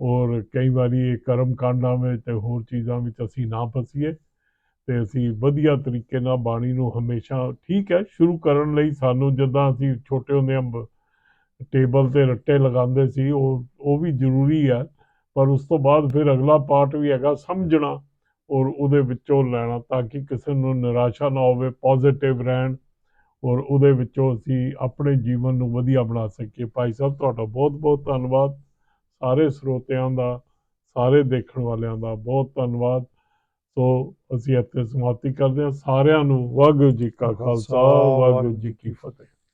ਔਰ ਕਈ ਵਾਰੀ ਇਹ ਕਰਮ ਕਾਂਡਾਂ ਵਿੱਚ ਤੇ ਹੋਰ ਚੀਜ਼ਾਂ ਵਿੱਚ ਅਸੀਂ ਨਾ ਫਸੀਏ। ਤੇ ਅਸੀਂ ਵਧੀਆ ਤਰੀਕੇ ਨਾਲ ਬਾਣੀ ਨੂੰ ਹਮੇਸ਼ਾ ਠੀਕ ਹੈ, ਸ਼ੁਰੂ ਕਰਨ ਲਈ ਸਾਨੂੰ ਜਦੋਂ ਅਸੀਂ ਛੋਟੇ ਹੁੰਦੇ ਹਾਂ ਟੇਬਲ ਤੇ ਰੱਟੇ ਲਗਾਉਂਦੇ ਸੀ, ਉਹ ਉਹ ਵੀ ਜ਼ਰੂਰੀ ਹੈ। ਪਰ ਉਸ ਤੋਂ ਬਾਅਦ ਫਿਰ ਅਗਲਾ ਪਾਰਟ ਵੀ ਹੈਗਾ ਸਮਝਣਾ ਔਰ ਉਹਦੇ ਵਿੱਚੋਂ ਲੈਣਾ ਤਾਂ ਕਿ ਕਿਸੇ ਨੂੰ ਨਿਰਾਸ਼ਾ ਨਾ ਹੋਵੇ ਪੋਜ਼ਿਟਿਵ ਰਹਿਣ ਔਰ ਉਹਦੇ ਵਿੱਚੋਂ ਅਸੀਂ ਆਪਣੇ ਜੀਵਨ ਨੂੰ ਵਧੀਆ ਬਣਾ ਸਕੀਏ। ਭਾਈ ਸਾਹਿਬ ਤੁਹਾਡਾ ਬਹੁਤ ਬਹੁਤ ਧੰਨਵਾਦ। ਸਾਰੇ ਸਰੋਤਿਆਂ ਦਾ ਸਾਰੇ ਦੇਖਣ ਵਾਲਿਆਂ ਦਾ ਬਹੁਤ ਧੰਨਵਾਦ। ਸੋ ਅਸੀਂ ਇੱਥੇ ਸਮਾਪਤੀ ਕਰਦੇ ਹਾਂ। ਸਾਰਿਆਂ ਨੂੰ ਵਾਹਿਗੁਰੂ ਜੀ ਕਾ ਖਾਲਸਾ ਵਾਹਿਗੁਰੂ ਜੀ ਕੀ ਫਤਿਹ।